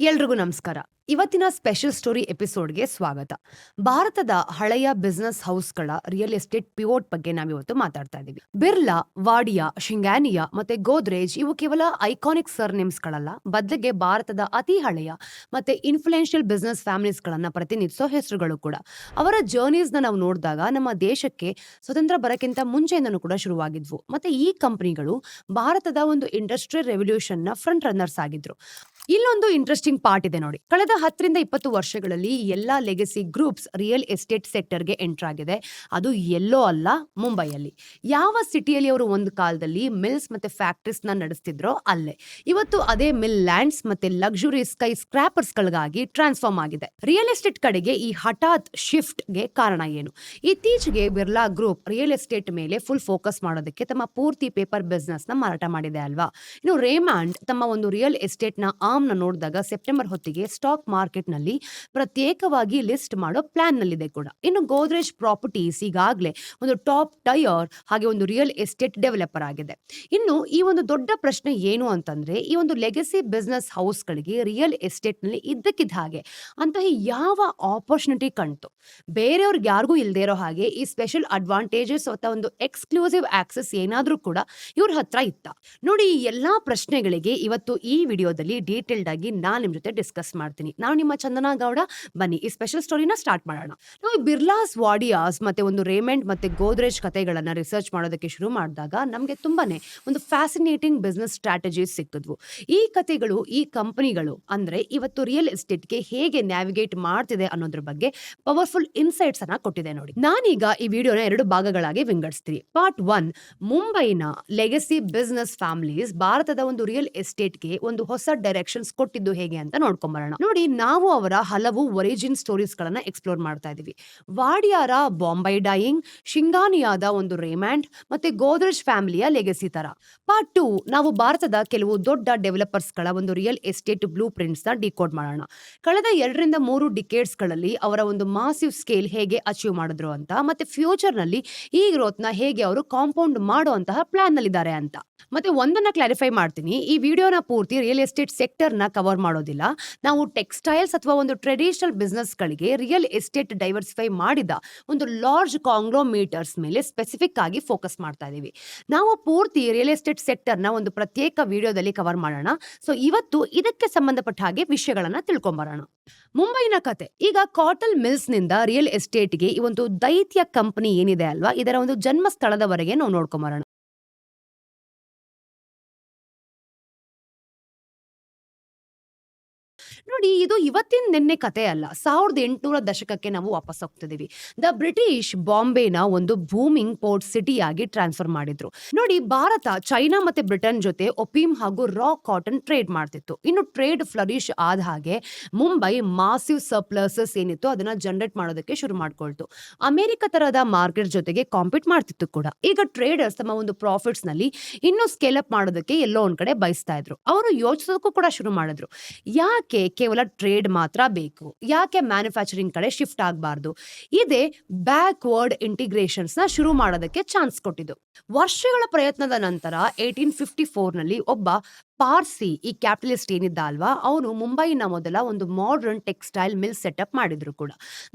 ಎಲ್ರಿಗೂ ನಮಸ್ಕಾರ. ಇವತ್ತಿನ ಸ್ಪೆಷಲ್ ಸ್ಟೋರಿ ಎಪಿಸೋಡ್ಗೆ ಸ್ವಾಗತ. ಭಾರತದ ಹಳೆಯ ಬಿಸ್ನೆಸ್ ಹೌಸ್ಗಳ ರಿಯಲ್ ಎಸ್ಟೇಟ್ ಪಿವೋಟ್ ಬಗ್ಗೆ ನಾವಿವತ್ತು ಮಾತಾಡ್ತಾ ಇದ್ದೀವಿ. ಬಿರ್ಲಾ, ವಾಡಿಯಾ, ಶಿಂಗಾನಿಯಾ ಮತ್ತೆ ಗೋದ್ರೇಜ್ ಇವು ಕೇವಲ ಐಕಾನಿಕ್ ಸರ್ನೇಮ್ಸ್ಗಳಲ್ಲ. ಬದಲಿಗೆ ಭಾರತದ ಅತಿ ಹಳೆಯ ಮತ್ತೆ ಇನ್ಫ್ಲೂಯೆನ್ಷಿಯಲ್ ಬಿಸ್ನೆಸ್ ಫ್ಯಾಮಿಲೀಸ್ಗಳನ್ನ ಪ್ರತಿನಿಧಿಸೋ ಹೆಸರುಗಳು ಕೂಡ. ಅವರ ಜರ್ನೀಸ್ನ ನಾವು ನೋಡಿದಾಗ ನಮ್ಮ ದೇಶಕ್ಕೆ ಸ್ವತಂತ್ರ ಬರಕ್ಕಿಂತ ಮುಂಚೆಯಿಂದನೂ ಕೂಡ ಶುರುವಾಗಿದ್ವು. ಮತ್ತೆ ಈ ಕಂಪನಿಗಳು ಭಾರತದ ಒಂದು ಇಂಡಸ್ಟ್ರಿಯಲ್ ರೆವಲ್ಯೂಷನ್ನ ಫ್ರಂಟ್ ರನ್ನರ್ಸ್ ಆಗಿದ್ರು. ಇಲ್ಲೊಂದು ಇಂಟ್ರೆಸ್ಟಿಂಗ್ ಪಾರ್ಟ್ ಇದೆ ನೋಡಿ. ಕಳೆದ ಹತ್ತರಿಂದ ಇಪ್ಪತ್ತು ವರ್ಷಗಳಲ್ಲಿ ಎಲ್ಲಾ ಲೆಗಸಿ ಗ್ರೂಪ್ಸ್ ರಿಯಲ್ ಎಸ್ಟೇಟ್ ಸೆಕ್ಟರ್ಗೆ ಎಂಟರ್ ಆಗಿದೆ. ಅದು ಎಲ್ಲೋ ಅಲ್ಲ, ಮುಂಬೈಯಲ್ಲಿ. ಯಾವ ಸಿಟಿಯಲ್ಲಿ ಅವರು ಒಂದು ಕಾಲದಲ್ಲಿ ಮಿಲ್ಸ್ ಮತ್ತೆ ಫ್ಯಾಕ್ಟ್ರೀಸ್ನ ನಡೆಸ್ತಿದ್ರೋ ಅಲ್ಲೇ. ಇವತ್ತು ಅದೇ ಮಿಲ್ ಲ್ಯಾಂಡ್ಸ್ ಮತ್ತೆ ಲಕ್ಸುರಿ ಸ್ಕೈ ಸ್ಕ್ರಾಪರ್ಸ್ ಗಳಿಗಾಗಿ ಟ್ರಾನ್ಸ್ಫಾರ್ಮ್ ಆಗಿದೆ. ರಿಯಲ್ ಎಸ್ಟೇಟ್ ಕಡೆಗೆ ಈ ಹಠಾತ್ ಶಿಫ್ಟ್ಗೆ ಕಾರಣ ಏನು? ಇತ್ತೀಚೆಗೆ ಬಿರ್ಲಾ ಗ್ರೂಪ್ ರಿಯಲ್ ಎಸ್ಟೇಟ್ ಮೇಲೆ ಫುಲ್ ಫೋಕಸ್ ಮಾಡೋದಕ್ಕೆ ತಮ್ಮ ಪೂರ್ತಿ ಪೇಪರ್ ಬಿಸ್ನೆಸ್ನ ಮಾರಾಟ ಮಾಡಿದೆ ಅಲ್ವಾ? ಇನ್ನು ರೇಮಾಂಡ್ ತಮ್ಮ ಒಂದು ರಿಯಲ್ ಎಸ್ಟೇಟ್ನ ನ ನೋಡಿದಾಗ ಸೆಪ್ಟೆಂಬರ್ ಹೊತ್ತಿಗೆ ಸ್ಟಾಕ್ ಮಾರ್ಕೆಟ್ನಲ್ಲಿ ಪ್ರತ್ಯೇಕವಾಗಿ ಲಿಸ್ಟ್ ಮಾಡೋ ಪ್ಲಾನ್ ನಲ್ಲಿದೆ ಕೂಡ. ಇನ್ನು ಗೋದ್ರೇಜ್ ಪ್ರಾಪರ್ಟೀಸ್ ಈಗಾಗಲೇ ಒಂದು ಟಾಪ್ ಟೈರ್ ಹಾಗೆ ಒಂದು ರಿಯಲ್ ಎಸ್ಟೇಟ್ ಡೆವಲಪರ್ ಆಗಿದೆ. ಇನ್ನು ಈ ಒಂದು ದೊಡ್ಡ ಪ್ರಶ್ನೆ ಏನು ಅಂತಂದ್ರೆ, ಈ ಒಂದು ಲೆಗಸಿ ಬಿಸ್ನೆಸ್ ಹೌಸ್ಗಳಿಗೆ ರಿಯಲ್ ಎಸ್ಟೇಟ್ನಲ್ಲಿ ಇದ್ದಕ್ಕಿದ್ದ ಹಾಗೆ ಅಂತ ಯಾವ ಆಪರ್ಚುನಿಟಿ ಕಣ್ತು ಬೇರೆಯವ್ರಿಗೆ ಯಾರಿಗೂ ಇಲ್ಲದೆ ಇರೋ ಹಾಗೆ ಈ ಸ್ಪೆಷಲ್ ಅಡ್ವಾಂಟೇಜಸ್ ಅಥವಾ ಒಂದು ಎಕ್ಸ್ಕ್ಲೂಸಿವ್ ಆಕ್ಸೆಸ್ ಏನಾದರೂ ಕೂಡ ಇವ್ರ ಹತ್ರ ಇತ್ತ. ನೋಡಿ ಈ ಎಲ್ಲಾ ಪ್ರಶ್ನೆಗಳಿಗೆ ಇವತ್ತು ಈ ವಿಡಿಯೋದಲ್ಲಿ ಡೀಟೇಲ್ಡ್ ಆಗಿ ನಾನು ನಿಮ್ಮ ಜೊತೆ ಡಿಸ್ಕಸ್ ಮಾಡ್ತೀನಿ. ನಾನು ನಿಮ್ಮ ಚಂದನಾ ಗೌಡ ಬನ್ನಿ, ಈ ಸ್ಪೆಷಲ್ ಸ್ಟೋರಿನ ಸ್ಟಾರ್ಟ್ ಮಾಡೋಣ. ನಾವು ಬಿರ್ಲಾಸ್ ವಾಡಿಯಾಸ್ ಮತ್ತೆ ಒಂದು ರೇಮೆಂಟ್ ಮತ್ತೆ ಗೋದ್ರೇಜ್ ಕಥೆಗಳನ್ನ ರಿಸರ್ಚ್ ಮಾಡೋದಕ್ಕೆ ಶುರು ಮಾಡಿದಾಗ ನಮಗೆ ತುಂಬಾನೇ ಒಂದು ಫ್ಯಾಸಿನೇಟಿಂಗ್ ಬಿಸ್ನೆಸ್ ಸ್ಟ್ರಾಟಜೀಸ್ ಸಿಕ್ಕಿದ್ವು. ಈ ಕಥೆಗಳು, ಈ ಕಂಪನಿಗಳು ಅಂದ್ರೆ ಇವತ್ತು ರಿಯಲ್ ಎಸ್ಟೇಟ್ಗೆ ಹೇಗೆ ನ್ಯಾವಿಗೇಟ್ ಮಾಡ್ತಿದೆ ಅನ್ನೋದ್ರ ಬಗ್ಗೆ ಪವರ್ಫುಲ್ ಇನ್ಸೈಟ್ಸ್ ಅನ್ನ ಕೊಟ್ಟಿದೆ ನೋಡಿ. ನಾನೀಗ ಈ ವಿಡಿಯೋನ ಎರಡು ಭಾಗಗಳಾಗಿ ವಿಂಗಡಿಸ್ತೀನಿ. ಪಾರ್ಟ್ ಒನ್ ಮುಂಬೈನ ಲೆಗಸಿ ಬಿಸ್ನೆಸ್ ಫ್ಯಾಮಿಲೀಸ್ ಭಾರತದ ಒಂದು ರಿಯಲ್ ಎಸ್ಟೇಟ್ಗೆ ಒಂದು ಹೊಸ ಡೈರೆಕ್ಷನ್ಸ್ ಕೊಟ್ಟಿದ್ದು ಹೇಗೆ ಅಂತ ನೋಡ್ಕೊಂಬರೋಣ. ನೋಡಿ, ನಾವು ಅವರ ಹಲವು ಒರಿಜಿನ್ ಸ್ಟೋರೀಸ್ ಗಳನ್ನ ಎಕ್ಸ್ಪ್ಲೋರ್ ಮಾಡ್ತಾ ಇದೀವಿ ವಾಡಿಯಾರ ಬಾಂಬೈ ಡೈಯಿಂಗ್ ಶಿಂಗಾನಿಯಾದ ಒಂದು ರೇಮ್ಯಾಂಡ್ ಮತ್ತೆ ಗೋದ್ರೇಜ್ ಫ್ಯಾಮಿಲಿಯ ಲೆಗಸಿ ತರ. ಪಾರ್ಟ್ ಟು ನಾವು ಭಾರತದ ಕೆಲವು ದೊಡ್ಡ ಡೆವಲಪರ್ಸ್ಗಳ ಒಂದು ರಿಯಲ್ ಎಸ್ಟೇಟ್ ಬ್ಲೂ ಪ್ರಿಂಟ್ಸ್ನ ಡಿಕೋಡ್ ಮಾಡೋಣ. ಕಳೆದ ಎರಡರಿಂದ ಮೂರು ಡಿಕೇಡ್ಸ್ಗಳಲ್ಲಿ ಅವರ ಒಂದು ಮಾಸಿವ್ ಸ್ಕೇಲ್ ಹೇಗೆ ಅಚೀವ್ ಮಾಡಿದ್ರು ಅಂತ, ಮತ್ತೆ ಫ್ಯೂಚರ್ನಲ್ಲಿ ಈ ಗ್ರೋತ್ನ ಹೇಗೆ ಅವರು ಕಾಂಪೌಂಡ್ ಮಾಡುವಂತಹ ಪ್ಲಾನ್ ನಲ್ಲಿದ್ದಾರೆ ಅಂತ. ಮತ್ತೆ ಒಂದನ್ನ ಕ್ಲಾರಿಫೈ ಮಾಡ್ತೀನಿ. ಈ ವಿಡಿಯೋನ ಪೂರ್ತಿ ರಿಯಲ್ ಎಸ್ಟೇಟ್ ಸೆಕ್ಟರ್ನ ಕವರ್ ಮಾಡೋದಿಲ್ಲ. ನಾವು ಟೆಕ್ಸ್ಟೈಲ್ಸ್ ಅಥವಾ ಒಂದು ಟ್ರೆಡಿಷನಲ್ ಬಿಸ್ನೆಸ್ ಗಳಿಗೆ ರಿಯಲ್ ಎಸ್ಟೇಟ್ ಡೈವರ್ಸಿಫೈ ಮಾಡಿದ ಒಂದು ಲಾರ್ಜ್ ಕಾಂಗ್ಲೋಮೀಟರ್ಸ್ ಮೇಲೆ ಸ್ಪೆಸಿಫಿಕ್ ಆಗಿ ಫೋಕಸ್ ಮಾಡ್ತಾ ಇದೀವಿ. ನಾವು ಪೂರ್ತಿ ರಿಯಲ್ ಎಸ್ಟೇಟ್ ಸೆಕ್ಟರ್ನ ಒಂದು ಪ್ರತ್ಯೇಕ ವಿಡಿಯೋದಲ್ಲಿ ಕವರ್ ಮಾಡೋಣ. ಸೊ ಇವತ್ತು ಇದಕ್ಕೆ ಸಂಬಂಧಪಟ್ಟ ಹಾಗೆ ವಿಷಯಗಳನ್ನ ತಿಳ್ಕೊಂಬರೋಣ. ಮುಂಬೈನ ಕತೆ. ಈಗ ಕಾಟಲ್ ಮಿಲ್ಸ್ನಿಂದ ರಿಯಲ್ ಎಸ್ಟೇಟ್ಗೆ ಈ ಒಂದು ದೈತ್ಯ ಕಂಪನಿ ಏನಿದೆ ಅಲ್ವಾ? ಇದರ ಒಂದು ಜನ್ಮ ಸ್ಥಳದವರೆಗೆ ನಾವು ನೋಡ್ಕೊಂಬರೋಣ. ನೋಡಿ, ಇದು ಇವತ್ತಿನ ನಿನ್ನೆ ಕತೆ ಅಲ್ಲ. ಸಾವಿರದ ಎಂಟುನೂರ ದಶಕಕ್ಕೆ ನಾವು ವಾಪಸ್ ಹೋಗ್ತಿದೀವಿ. ದ ಬ್ರಿಟಿಷ್ ಬಾಂಬೆನ ಒಂದು ಬೂಮಿಂಗ್ ಪೋರ್ಟ್ ಸಿಟಿ ಆಗಿ ಟ್ರಾನ್ಸ್ಫರ್ ಮಾಡಿದ್ರು. ನೋಡಿ, ಭಾರತ, ಚೈನಾ ಮತ್ತೆ ಬ್ರಿಟನ್ ಜೊತೆ ಒಪಿಯಂ ಹಾಗೂ ರಾ ಕಾಟನ್ ಟ್ರೇಡ್ ಮಾಡ್ತಿತ್ತು. ಇನ್ನು ಟ್ರೇಡ್ ಫ್ಲರಿಶ್ ಆದ ಹಾಗೆ ಮುಂಬೈ ಮಾಸಿವ್ ಸರ್ಪ್ಲಸಸ್ ಏನಿತ್ತು, ಅದನ್ನ ಜನರೇಟ್ ಮಾಡೋದಕ್ಕೆ ಶುರು ಮಾಡ್ಕೊಳ್ತು. ಅಮೆರಿಕ ತರಹದ ಮಾರ್ಕೆಟ್ ಜೊತೆಗೆ ಕಾಂಪೀಟ್ ಮಾಡ್ತಿತ್ತು ಕೂಡ. ಈಗ ಟ್ರೇಡರ್ಸ್ ತಮ್ಮ ಒಂದು ಪ್ರಾಫಿಟ್ಸ್ನಲ್ಲಿ ಇನ್ನೂ ಸ್ಕೇಲ್ ಅಪ್ ಮಾಡೋದಕ್ಕೆ ಎಲ್ಲೋ ಒಂದ್ ಕಡೆ ಬಯಸ್ತಾ ಇದ್ರು. ಅವರು ಯೋಚಿಸೋದಕ್ಕೂ ಕೂಡ ಶುರು ಮಾಡಿದ್ರು. ಯಾಕೆ ಕೇವಲ ಟ್ರೇಡ್ ಮಾತ್ರ ಬೇಕು. ಯಾಕೆ ಮ್ಯಾನುಫ್ಯಾಕ್ಚರಿಂಗ್ ಕಡೆ ಶಿಫ್ಟ್ ಆಗಬಾರ್ದು? ಇದೇ ಬ್ಯಾಕ್ವರ್ಡ್ ಇಂಟಿಗ್ರೇಷನ್ಸ್ನ ಶುರು ಮಾಡೋದಕ್ಕೆ ಚಾನ್ಸ್ ಕೊಟ್ಟಿದ್ದು. ವರ್ಷಗಳ ಪ್ರಯತ್ನದ ನಂತರ ಏಯ್ಟೀನ್ ಫಿಫ್ಟಿ ಫೋರ್ನಲ್ಲಿ ಒಬ್ಬ ಪಾರ್ಸಿ ಈ ಕ್ಯಾಪಿಟಲಿಸ್ಟ್ ಏನಿದ್ದ ಅಲ್ವಾ, ಅವನು ಮುಂಬೈನ ಮೊದಲ ಒಂದು ಮಾಡರ್ನ್ ಟೆಕ್ಸ್ಟೈಲ್ ಮಿಲ್ ಸೆಟಪ್ ಮಾಡಿದ್ರು ಕೂಡ.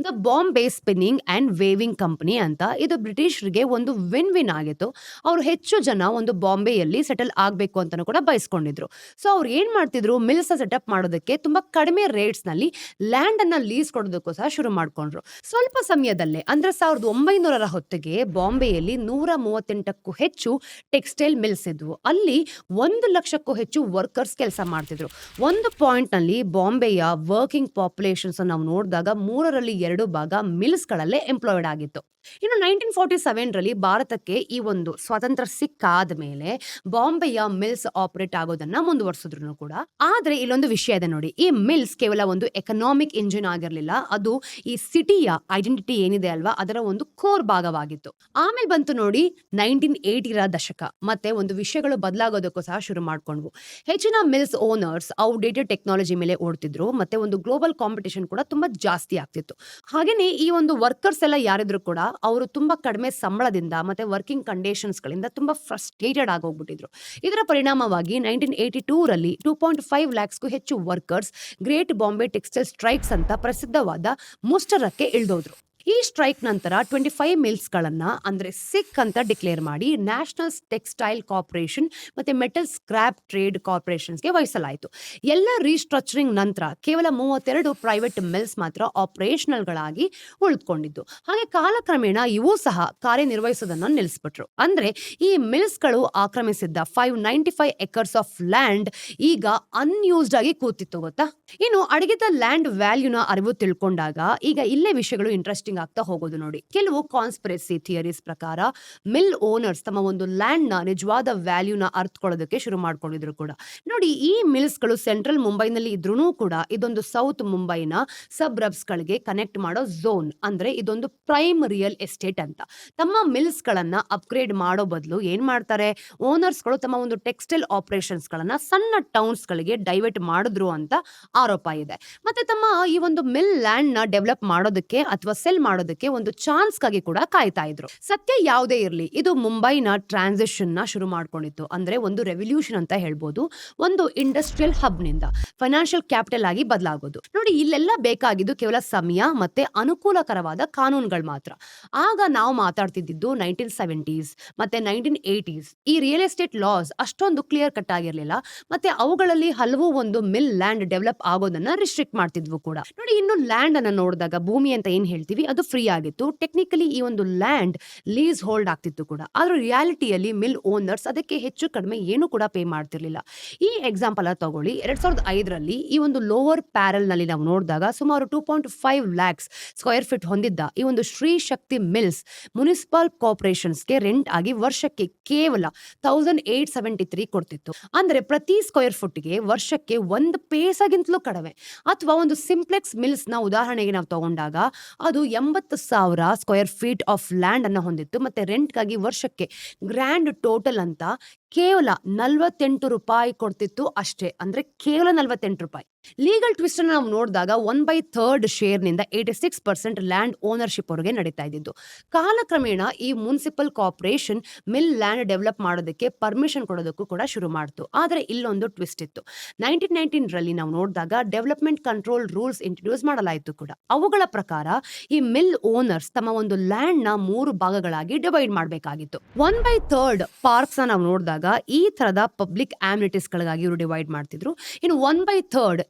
The Bombay Spinning and Weaving Company ಅಂತ ಇದು ಬ್ರಿಟಿಷರಿಗೆ ಒಂದು ವಿನ್ ವಿನ್ ಆಗಿತ್ತು. ಅವರು ಹೆಚ್ಚು ಜನ ಒಂದು ಬಾಂಬೆಯಲ್ಲಿ ಸೆಟಲ್ ಆಗಬೇಕು ಅಂತಲೂ ಕೂಡ ಬಯಸ್ಕೊಂಡಿದ್ರು. ಸೊ ಅವ್ರು ಏನು ಮಾಡ್ತಿದ್ರು ಮಿಲ್ಸ್ ಸೆಟಪ್ ಮಾಡೋದಕ್ಕೆ ತುಂಬ ಕಡಿಮೆ ರೇಟ್ಸ್ನಲ್ಲಿ ಲ್ಯಾಂಡನ್ನು ಲೀಸ್ ಕೊಡೋದಕ್ಕೂ ಸಹ ಶುರು ಮಾಡ್ಕೊಂಡ್ರು. ಸ್ವಲ್ಪ ಸಮಯದಲ್ಲೇ, ಅಂದರೆ ಸಾವಿರದ ಒಂಬೈನೂರರ ಹೊತ್ತಿಗೆ ಬಾಂಬೆಯಲ್ಲಿ ನೂರ ಮೂವತ್ತೆಂಟಕ್ಕೂ ಹೆಚ್ಚು ಟೆಕ್ಸ್ಟೈಲ್ ಮಿಲ್ಸ್ ಇದ್ವು. ಅಲ್ಲಿ ಒಂದು ಲಕ್ಷಕ್ಕೂ ಹೆಚ್ಚು ವರ್ಕರ್ಸ್ ಕೆಲಸ ಮಾಡ್ತಿದ್ರು. ಒಂದು ಪಾಯಿಂಟ್ನಲ್ಲಿ ಬಾಂಬೆಯ ವರ್ಕಿಂಗ್ ಪಾಪ್ಯುಲೇಷನ್ಸ್ ನಾವು ನೋಡಿದಾಗ ಮೂರರಲ್ಲಿ ಎರಡು ಭಾಗ ಮಿಲ್ಸ್ ಗಳಲ್ಲೇ ಎಂಪ್ಲಾಯ್ಡ್ ಆಗಿತ್ತು. ಇನ್ನು ನೈನ್ಟೀನ್ ಫೋರ್ಟಿ ಸೆವೆನ್ ರಲ್ಲಿ ಭಾರತಕ್ಕೆ ಈ ಒಂದು ಸ್ವಾತಂತ್ರ್ಯ ಸಿಕ್ಕಾದ ಮೇಲೆ ಬಾಂಬೆಯ ಮಿಲ್ಸ್ ಆಪರೇಟ್ ಆಗೋದನ್ನ ಮುಂದುವರಿಸಿದ್ರು ಕೂಡ. ಆದ್ರೆ ಇಲ್ಲೊಂದು ವಿಷಯ ಇದೆ ನೋಡಿ, ಈ ಮಿಲ್ಸ್ ಕೇವಲ ಒಂದು ಎಕನಾಮಿಕ್ ಇಂಜಿನ್ ಆಗಿರಲಿಲ್ಲ, ಅದು ಈ ಸಿಟಿಯ ಐಡೆಂಟಿಟಿ ಏನಿದೆ ಅಲ್ವಾ, ಅದರ ಒಂದು ಕೋರ್ ಭಾಗವಾಗಿತ್ತು. ಆಮೇಲೆ ಬಂತು ನೋಡಿ ನೈನ್ಟೀನ್ ಏಯ್ಟಿರ ದಶಕ, ಮತ್ತೆ ಒಂದು ವಿಷಯಗಳು ಬದಲಾಗೋದಕ್ಕೂ ಸಹ ಶುರು ಮಾಡ್ಕೊಂಡ್ವು. ಹೆಚ್ಚಿನ ಮಿಲ್ಸ್ ಓನರ್ಸ್ ಔಟ್ಡೇಟೆಡ್ ಟೆಕ್ನಾಲಜಿ ಮೇಲೆ ಓಡ್ತಿದ್ರು, ಮತ್ತೆ ಒಂದು ಗ್ಲೋಬಲ್ ಕಾಂಪಿಟೇಷನ್ ಕೂಡ ತುಂಬಾ ಜಾಸ್ತಿ ಆಗ್ತಿತ್ತು. ಹಾಗೇನೆ ಈ ಒಂದು ವರ್ಕರ್ಸ್ ಎಲ್ಲ ಯಾರಿದ್ರು ಕೂಡ ಅವರು ತುಂಬಾ ಕಡಿಮೆ ಸಂಬಳದಿಂದ ಮತ್ತೆ ವರ್ಕಿಂಗ್ ಕಂಡೀಷನ್ಸ್‌ಗಳಿಂದ ತುಂಬಾ ಫ್ರಸ್ಟ್ರೇಟೆಡ್ ಆಗೋಗ್ಬಿಟ್ಟಿದ್ರು. ಇದರ ಪರಿಣಾಮವಾಗಿ ನೈನ್ಟೀನ್ ಏಯ್ಟಿ ಟೂರಲ್ಲಿ ಟೂ ಪಾಯಿಂಟ್ ಫೈವ್ ಲ್ಯಾಕ್ಸ್‌ಗೂ ಹೆಚ್ಚು workers great Bombay textile strikes ಅಂತ ಪ್ರಸಿದ್ಧವಾದ ಮುಷ್ಟರಕ್ಕೆ ಇಳ್ದೋದ್ರು. ಈ ಸ್ಟ್ರೈಕ್ ನಂತರ 25 ಮಿಲ್ಸ್‌ಗಳನ್ನ ಅಂದ್ರೆ ಸಿಕ್ ಅಂತ ಡಿಕ್ಲೇರ್ ಮಾಡಿ ನ್ಯಾಷನಲ್ ಟೆಕ್ಸ್‌ಟೈಲ್ ಕಾರ್ಪೊರೇಷನ್ ಮತ್ತೆ ಮೆಟಲ್ ಸ್ಕ್ರಾಪ್ ಟ್ರೇಡ್ ಕಾರ್ಪೊರೇಷನ್ಸ್‌ಗೆ ವಹಿಸಲಾಯಿತು. ಎಲ್ಲ ರೀಸ್ಟ್ರಕ್ಚರಿಂಗ್ ನಂತರ ಕೇವಲ 32 ಪ್ರೈವೇಟ್ ಮಿಲ್ಸ್ ಮಾತ್ರ ಆಪರೇಷನಲ್‌ಗಳಾಗಿ ಉಳಿದುಕೊಂಡಿದ್ದು. ಹಾಗೆ ಕಾಲಕ್ರಮೇಣ ಇವು ಸಹ ಕಾರ್ಯನಿರ್ವಹಿಸೋದನ್ನು ನಿಲ್ಲಿಸ್ಬಿಟ್ರು. ಅಂದ್ರೆ ಈ ಮಿಲ್ಸ್‌ಗಳು ಆಕ್ರಮಿಸಿದ್ದ 595 ಎಕರ್ಸ್ ಆಫ್ ಲ್ಯಾಂಡ್ ಈಗ ಅನ್‌ಯೂಸ್ಡ್ ಆಗಿ ಕೂತಿತ್ತು ಗೊತ್ತಾ? ಇನ್ನು ಅಡಗಿದ ಲ್ಯಾಂಡ್ ವ್ಯಾಲ್ಯೂನ ಅರಿವು ತಿಳ್ಕೊಂಡಾಗ ಈಗ ಇಲ್ಲೇ ವಿಷಯಗಳು ಇಂಟ್ರೆಸ್ಟಿಂಗ್ ಆಗ್ತಾ ಹೋಗೋದು ನೋಡಿ. ಕೆಲವು ಕಾನ್ಸ್ಪಿರಸಿ ಥಿಯರೀಸ್ ಪ್ರಕಾರ ಮಿಲ್ ಓನರ್ಸ್ ತಮ್ಮ ಒಂದು ಲ್ಯಾಂಡ್ನ ನಿಜವಾದ ವ್ಯಾಲ್ಯೂನ ಅರ್ಥಕೊಳ್ಳೋದಕ್ಕೆ ಶುರು ಮಾಡ್ಕೊಂಡಿದ್ರು ಕೂಡ. ನೋಡಿ, ಈ ಮಿಲ್ಸ್ಗಳು ಸೆಂಟ್ರಲ್ ಮುಂಬೈನಲ್ಲಿ ಇದ್ರೂ ಕೂಡ ಇದೊಂದು ಸೌತ್ ಮುಂಬೈನ ಸಬ್ ರಬ್ಸ್ ಸಬ್‌ರಬ್ಸ್‌ಗಳಿಗೆ ಕನೆಕ್ಟ್ ಮಾಡೋ ಝೋನ್. ಅಂದ್ರೆ ಇದೊಂದು ಪ್ರೈಮ್ ರಿಯಲ್ ಎಸ್ಟೇಟ್ ಅಂತ. ತಮ್ಮ ಮಿಲ್ಸ್ ಗಳನ್ನ ಅಪ್‌ಗ್ರೇಡ್ ಮಾಡೋ ಬದಲು ಏನ್ ಮಾಡ್ತಾರೆ ಓನರ್ಸ್ಗಳು ತಮ್ಮ ಒಂದು ಟೆಕ್ಸ್‌ಟೈಲ್ ಆಪರೇಷನ್ಸ್ ಗಳನ್ನ ಸಣ್ಣ ಟೌನ್ಸ್ ಗಳಿಗೆ ಡೈವರ್ಟ್ ಮಾಡಿದ್ರು ಅಂತ ಆರೋಪ ಇದೆ. ಮತ್ತೆ ತಮ್ಮ ಈ ಒಂದು ಮಿಲ್ ಲ್ಯಾಂಡ್ನ ಡೆವಲಪ್ ಮಾಡೋದಕ್ಕೆ ಅಥವಾ ಸೆಲ್ ಮಾಡೋದಕ್ಕೆ ಒಂದು ಚಾನ್ಸ್‌ಗಾಗಿ ಕೂಡ ಕಾಯ್ತಾ ಇದ್ರು. ಸತ್ಯ ಯಾವುದೇ ಇರ್ಲಿ, ಇದು ಮುಂಬೈನ ಟ್ರಾನ್ಸಿಷನ್‌ನ ಶುರು ಮಾಡ್ಕೊಂಡಿತ್ತು. ಅಂದ್ರೆ ಒಂದು ರೆವಲ್ಯೂಷನ್ ಅಂತ ಹೇಳ್ಬೋದು. ಒಂದು ಇಂಡಸ್ಟ್ರಿಯಲ್ ಹಬ್ನಿಂದ ಫೈನಾನ್ಷಿಯಲ್ ಕ್ಯಾಪಿಟಲ್ ಆಗಿ ಬದಲಾಗೋದು. ನೋಡಿ, ಇಲ್ಲೆಲ್ಲ ಬೇಕಾಗಿದ್ದು ಕೇವಲ ಸಮಯ ಮತ್ತೆ ಅನುಕೂಲಕರವಾದ ಕಾನೂನುಗಳು ಮಾತ್ರ. ಆಗ ನಾವು ಮಾತಾಡ್ತಿದ್ದಿದ್ದು 1970ಸ್ ಮತ್ತೆ 1980ಸ್ ಈ ರಿಯಲ್ ಎಸ್ಟೇಟ್ ಲಾಸ್ ಅಷ್ಟೊಂದು ಕ್ಲಿಯರ್ ಕಟ್ ಆಗಿರ್ಲಿಲ್ಲ. ಮತ್ತೆ ಅವುಗಳಲ್ಲಿ ಹಲವು ಒಂದು ಮಿಲ್ ಲ್ಯಾಂಡ್ ಡೆವಲಪ್ ಆಗೋದನ್ನ ರಿಸ್ಟ್ರಿಕ್ಟ್ ಮಾಡ್ತಿದ್ವು ಕೂಡ. ನೋಡಿ, ಇನ್ನು ಲ್ಯಾಂಡ್ ಅನ್ನ ನೋಡಿದಾಗ ಭೂಮಿ ಅಂತ ಏನ್ ಹೇಳ್ತೀವಿ ಅದು ಫ್ರೀ ಆಗಿತ್ತು. ಟೆಕ್ನಿಕಲಿ ಈ ಒಂದು ಲ್ಯಾಂಡ್ ಲೀಸ್ ಹೋಲ್ಡ್ ಆಗ್ತಿತ್ತು ಕೂಡ. ಆದ್ರೆ ರಿಯಾಲಿಟಿಯಲ್ಲಿ ಮಿಲ್ ಓನರ್ಸ್ ಅದಕ್ಕೆ ಹೆಚ್ಚು ಕಡಿಮೆ ಏನು ಕೂಡ ಪೇ ಮಾಡ್ತಿರ್ಲಿಲ್ಲ. ಈ ಎಕ್ಸಾಂಪಲ್ ತಗೊಳ್ಳಿ 2005ರಲ್ಲಿ ಈ ಒಂದು ಲೋವರ್ ಪ್ಯಾರಲ್ನಲ್ಲಿ ನಾವು ನೋಡಿದಾಗ ಸುಮಾರು 2.5 ಲ್ಯಾಕ್ಸ್ ಸ್ಕ್ವೇರ್ ಫೀಟ್ ಹೊಂದಿದ್ದ ಈ ಒಂದು ಶ್ರೀ ಶಕ್ತಿ ಮಿಲ್ಸ್ ಮುನಿಸಿಪಲ್ ಕಾರ್ಪೊರೇಷನ್ಸ್‌ಗೆ ರೆಂಟ್ ಆಗಿ ವರ್ಷಕ್ಕೆ ಕೇವಲ 1873 ಕೊಡ್ತಿತ್ತು. ಅಂದ್ರೆ ಪ್ರತಿ ಸ್ಕ್ವೇರ್ ಫುಟ್‌ಗೆ ವರ್ಷಕ್ಕೆ ಒಂದು ಪೇಸಾಗಿಂತಲೂ ಕಡಿಮೆ. ಅಥವಾ ಒಂದು ಸಿಂಪ್ಲೆಕ್ಸ್ ಮಿಲ್ಸ್‌ನ ಉದಾಹರಣೆಗೆ ನಾವು ತಗೊಂಡಾಗ ಅದು 80,000 ಸ್ಕ್ವೇರ್ ಫೀಟ್ ಆಫ್ ಲ್ಯಾಂಡ್ ಅನ್ನು ಹೊಂದಿತ್ತು. ಮತ್ತೆ ರೆಂಟ್‌ಗಾಗಿ ವರ್ಷಕ್ಕೆ ಗ್ರ್ಯಾಂಡ್ ಟೋಟಲ್ ಅಂತ ಕೇವಲ 48 ರೂಪಾಯಿ ಕೊಡ್ತಿತ್ತು ಅಷ್ಟೇ. ಅಂದ್ರೆ ಕೇವಲ 48 ರೂಪಾಯಿ. ಲೀಗಲ್ ಟ್ವಿಸ್ಟ್ ಅನ್ನು ನಾವು ನೋಡಿದಾಗ 1/3 ಶೇರ್‌ನಿಂದ 86% ಲ್ಯಾಂಡ್ ಓನರ್‌ಶಿಪ್ ಅವರಿಗೆ ನಡೀತಾ ಇದ್ದಿದ್ದು. ಕಾಲಕ್ರಮೇಣ ಈ municipal corporation mill land develop ಮಾಡೋದಕ್ಕೆ ಪರ್ಮಿಷನ್ ಕೊಡೋದಕ್ಕೂ ಕೂಡ ಶುರು ಮಾಡ್ತು. ಆದರೆ ಇಲ್ಲೊಂದು ಟ್ವಿಸ್ಟ್ ಇತ್ತು. 1919ರಲ್ಲಿ ನಾವು ನೋಡಿದಾಗ ಡೆವಲಪ್ಮೆಂಟ್ ಕಂಟ್ರೋಲ್ ರೂಲ್ಸ್ ಇಂಟ್ರೊಡ್ಯೂಸ್ ಮಾಡಲಾಯಿತು ಕೂಡ. ಅವುಗಳ ಪ್ರಕಾರ ಈ ಮಿಲ್ ಓನರ್ಸ್ ತಮ್ಮ ಒಂದು ಲ್ಯಾಂಡ್‌ನ ಮೂರು ಭಾಗಗಳಾಗಿ ಡಿವೈಡ್ ಮಾಡಬೇಕಾಗಿತ್ತು. 1/3 ಪಾರ್ಕ್ಸ್‌ನ ನಾವು ನೋಡಿದಾಗ ಈ ತರದ ಪಬ್ಲಿಕ್ ಅಮ್ಯೂನಿಟೀಸ್‌ಗಳಿಗಾಗಿ ಇವರು ಡಿವೈಡ್ ಮಾಡ್ತಿದ್ರು. ಇನ್ನು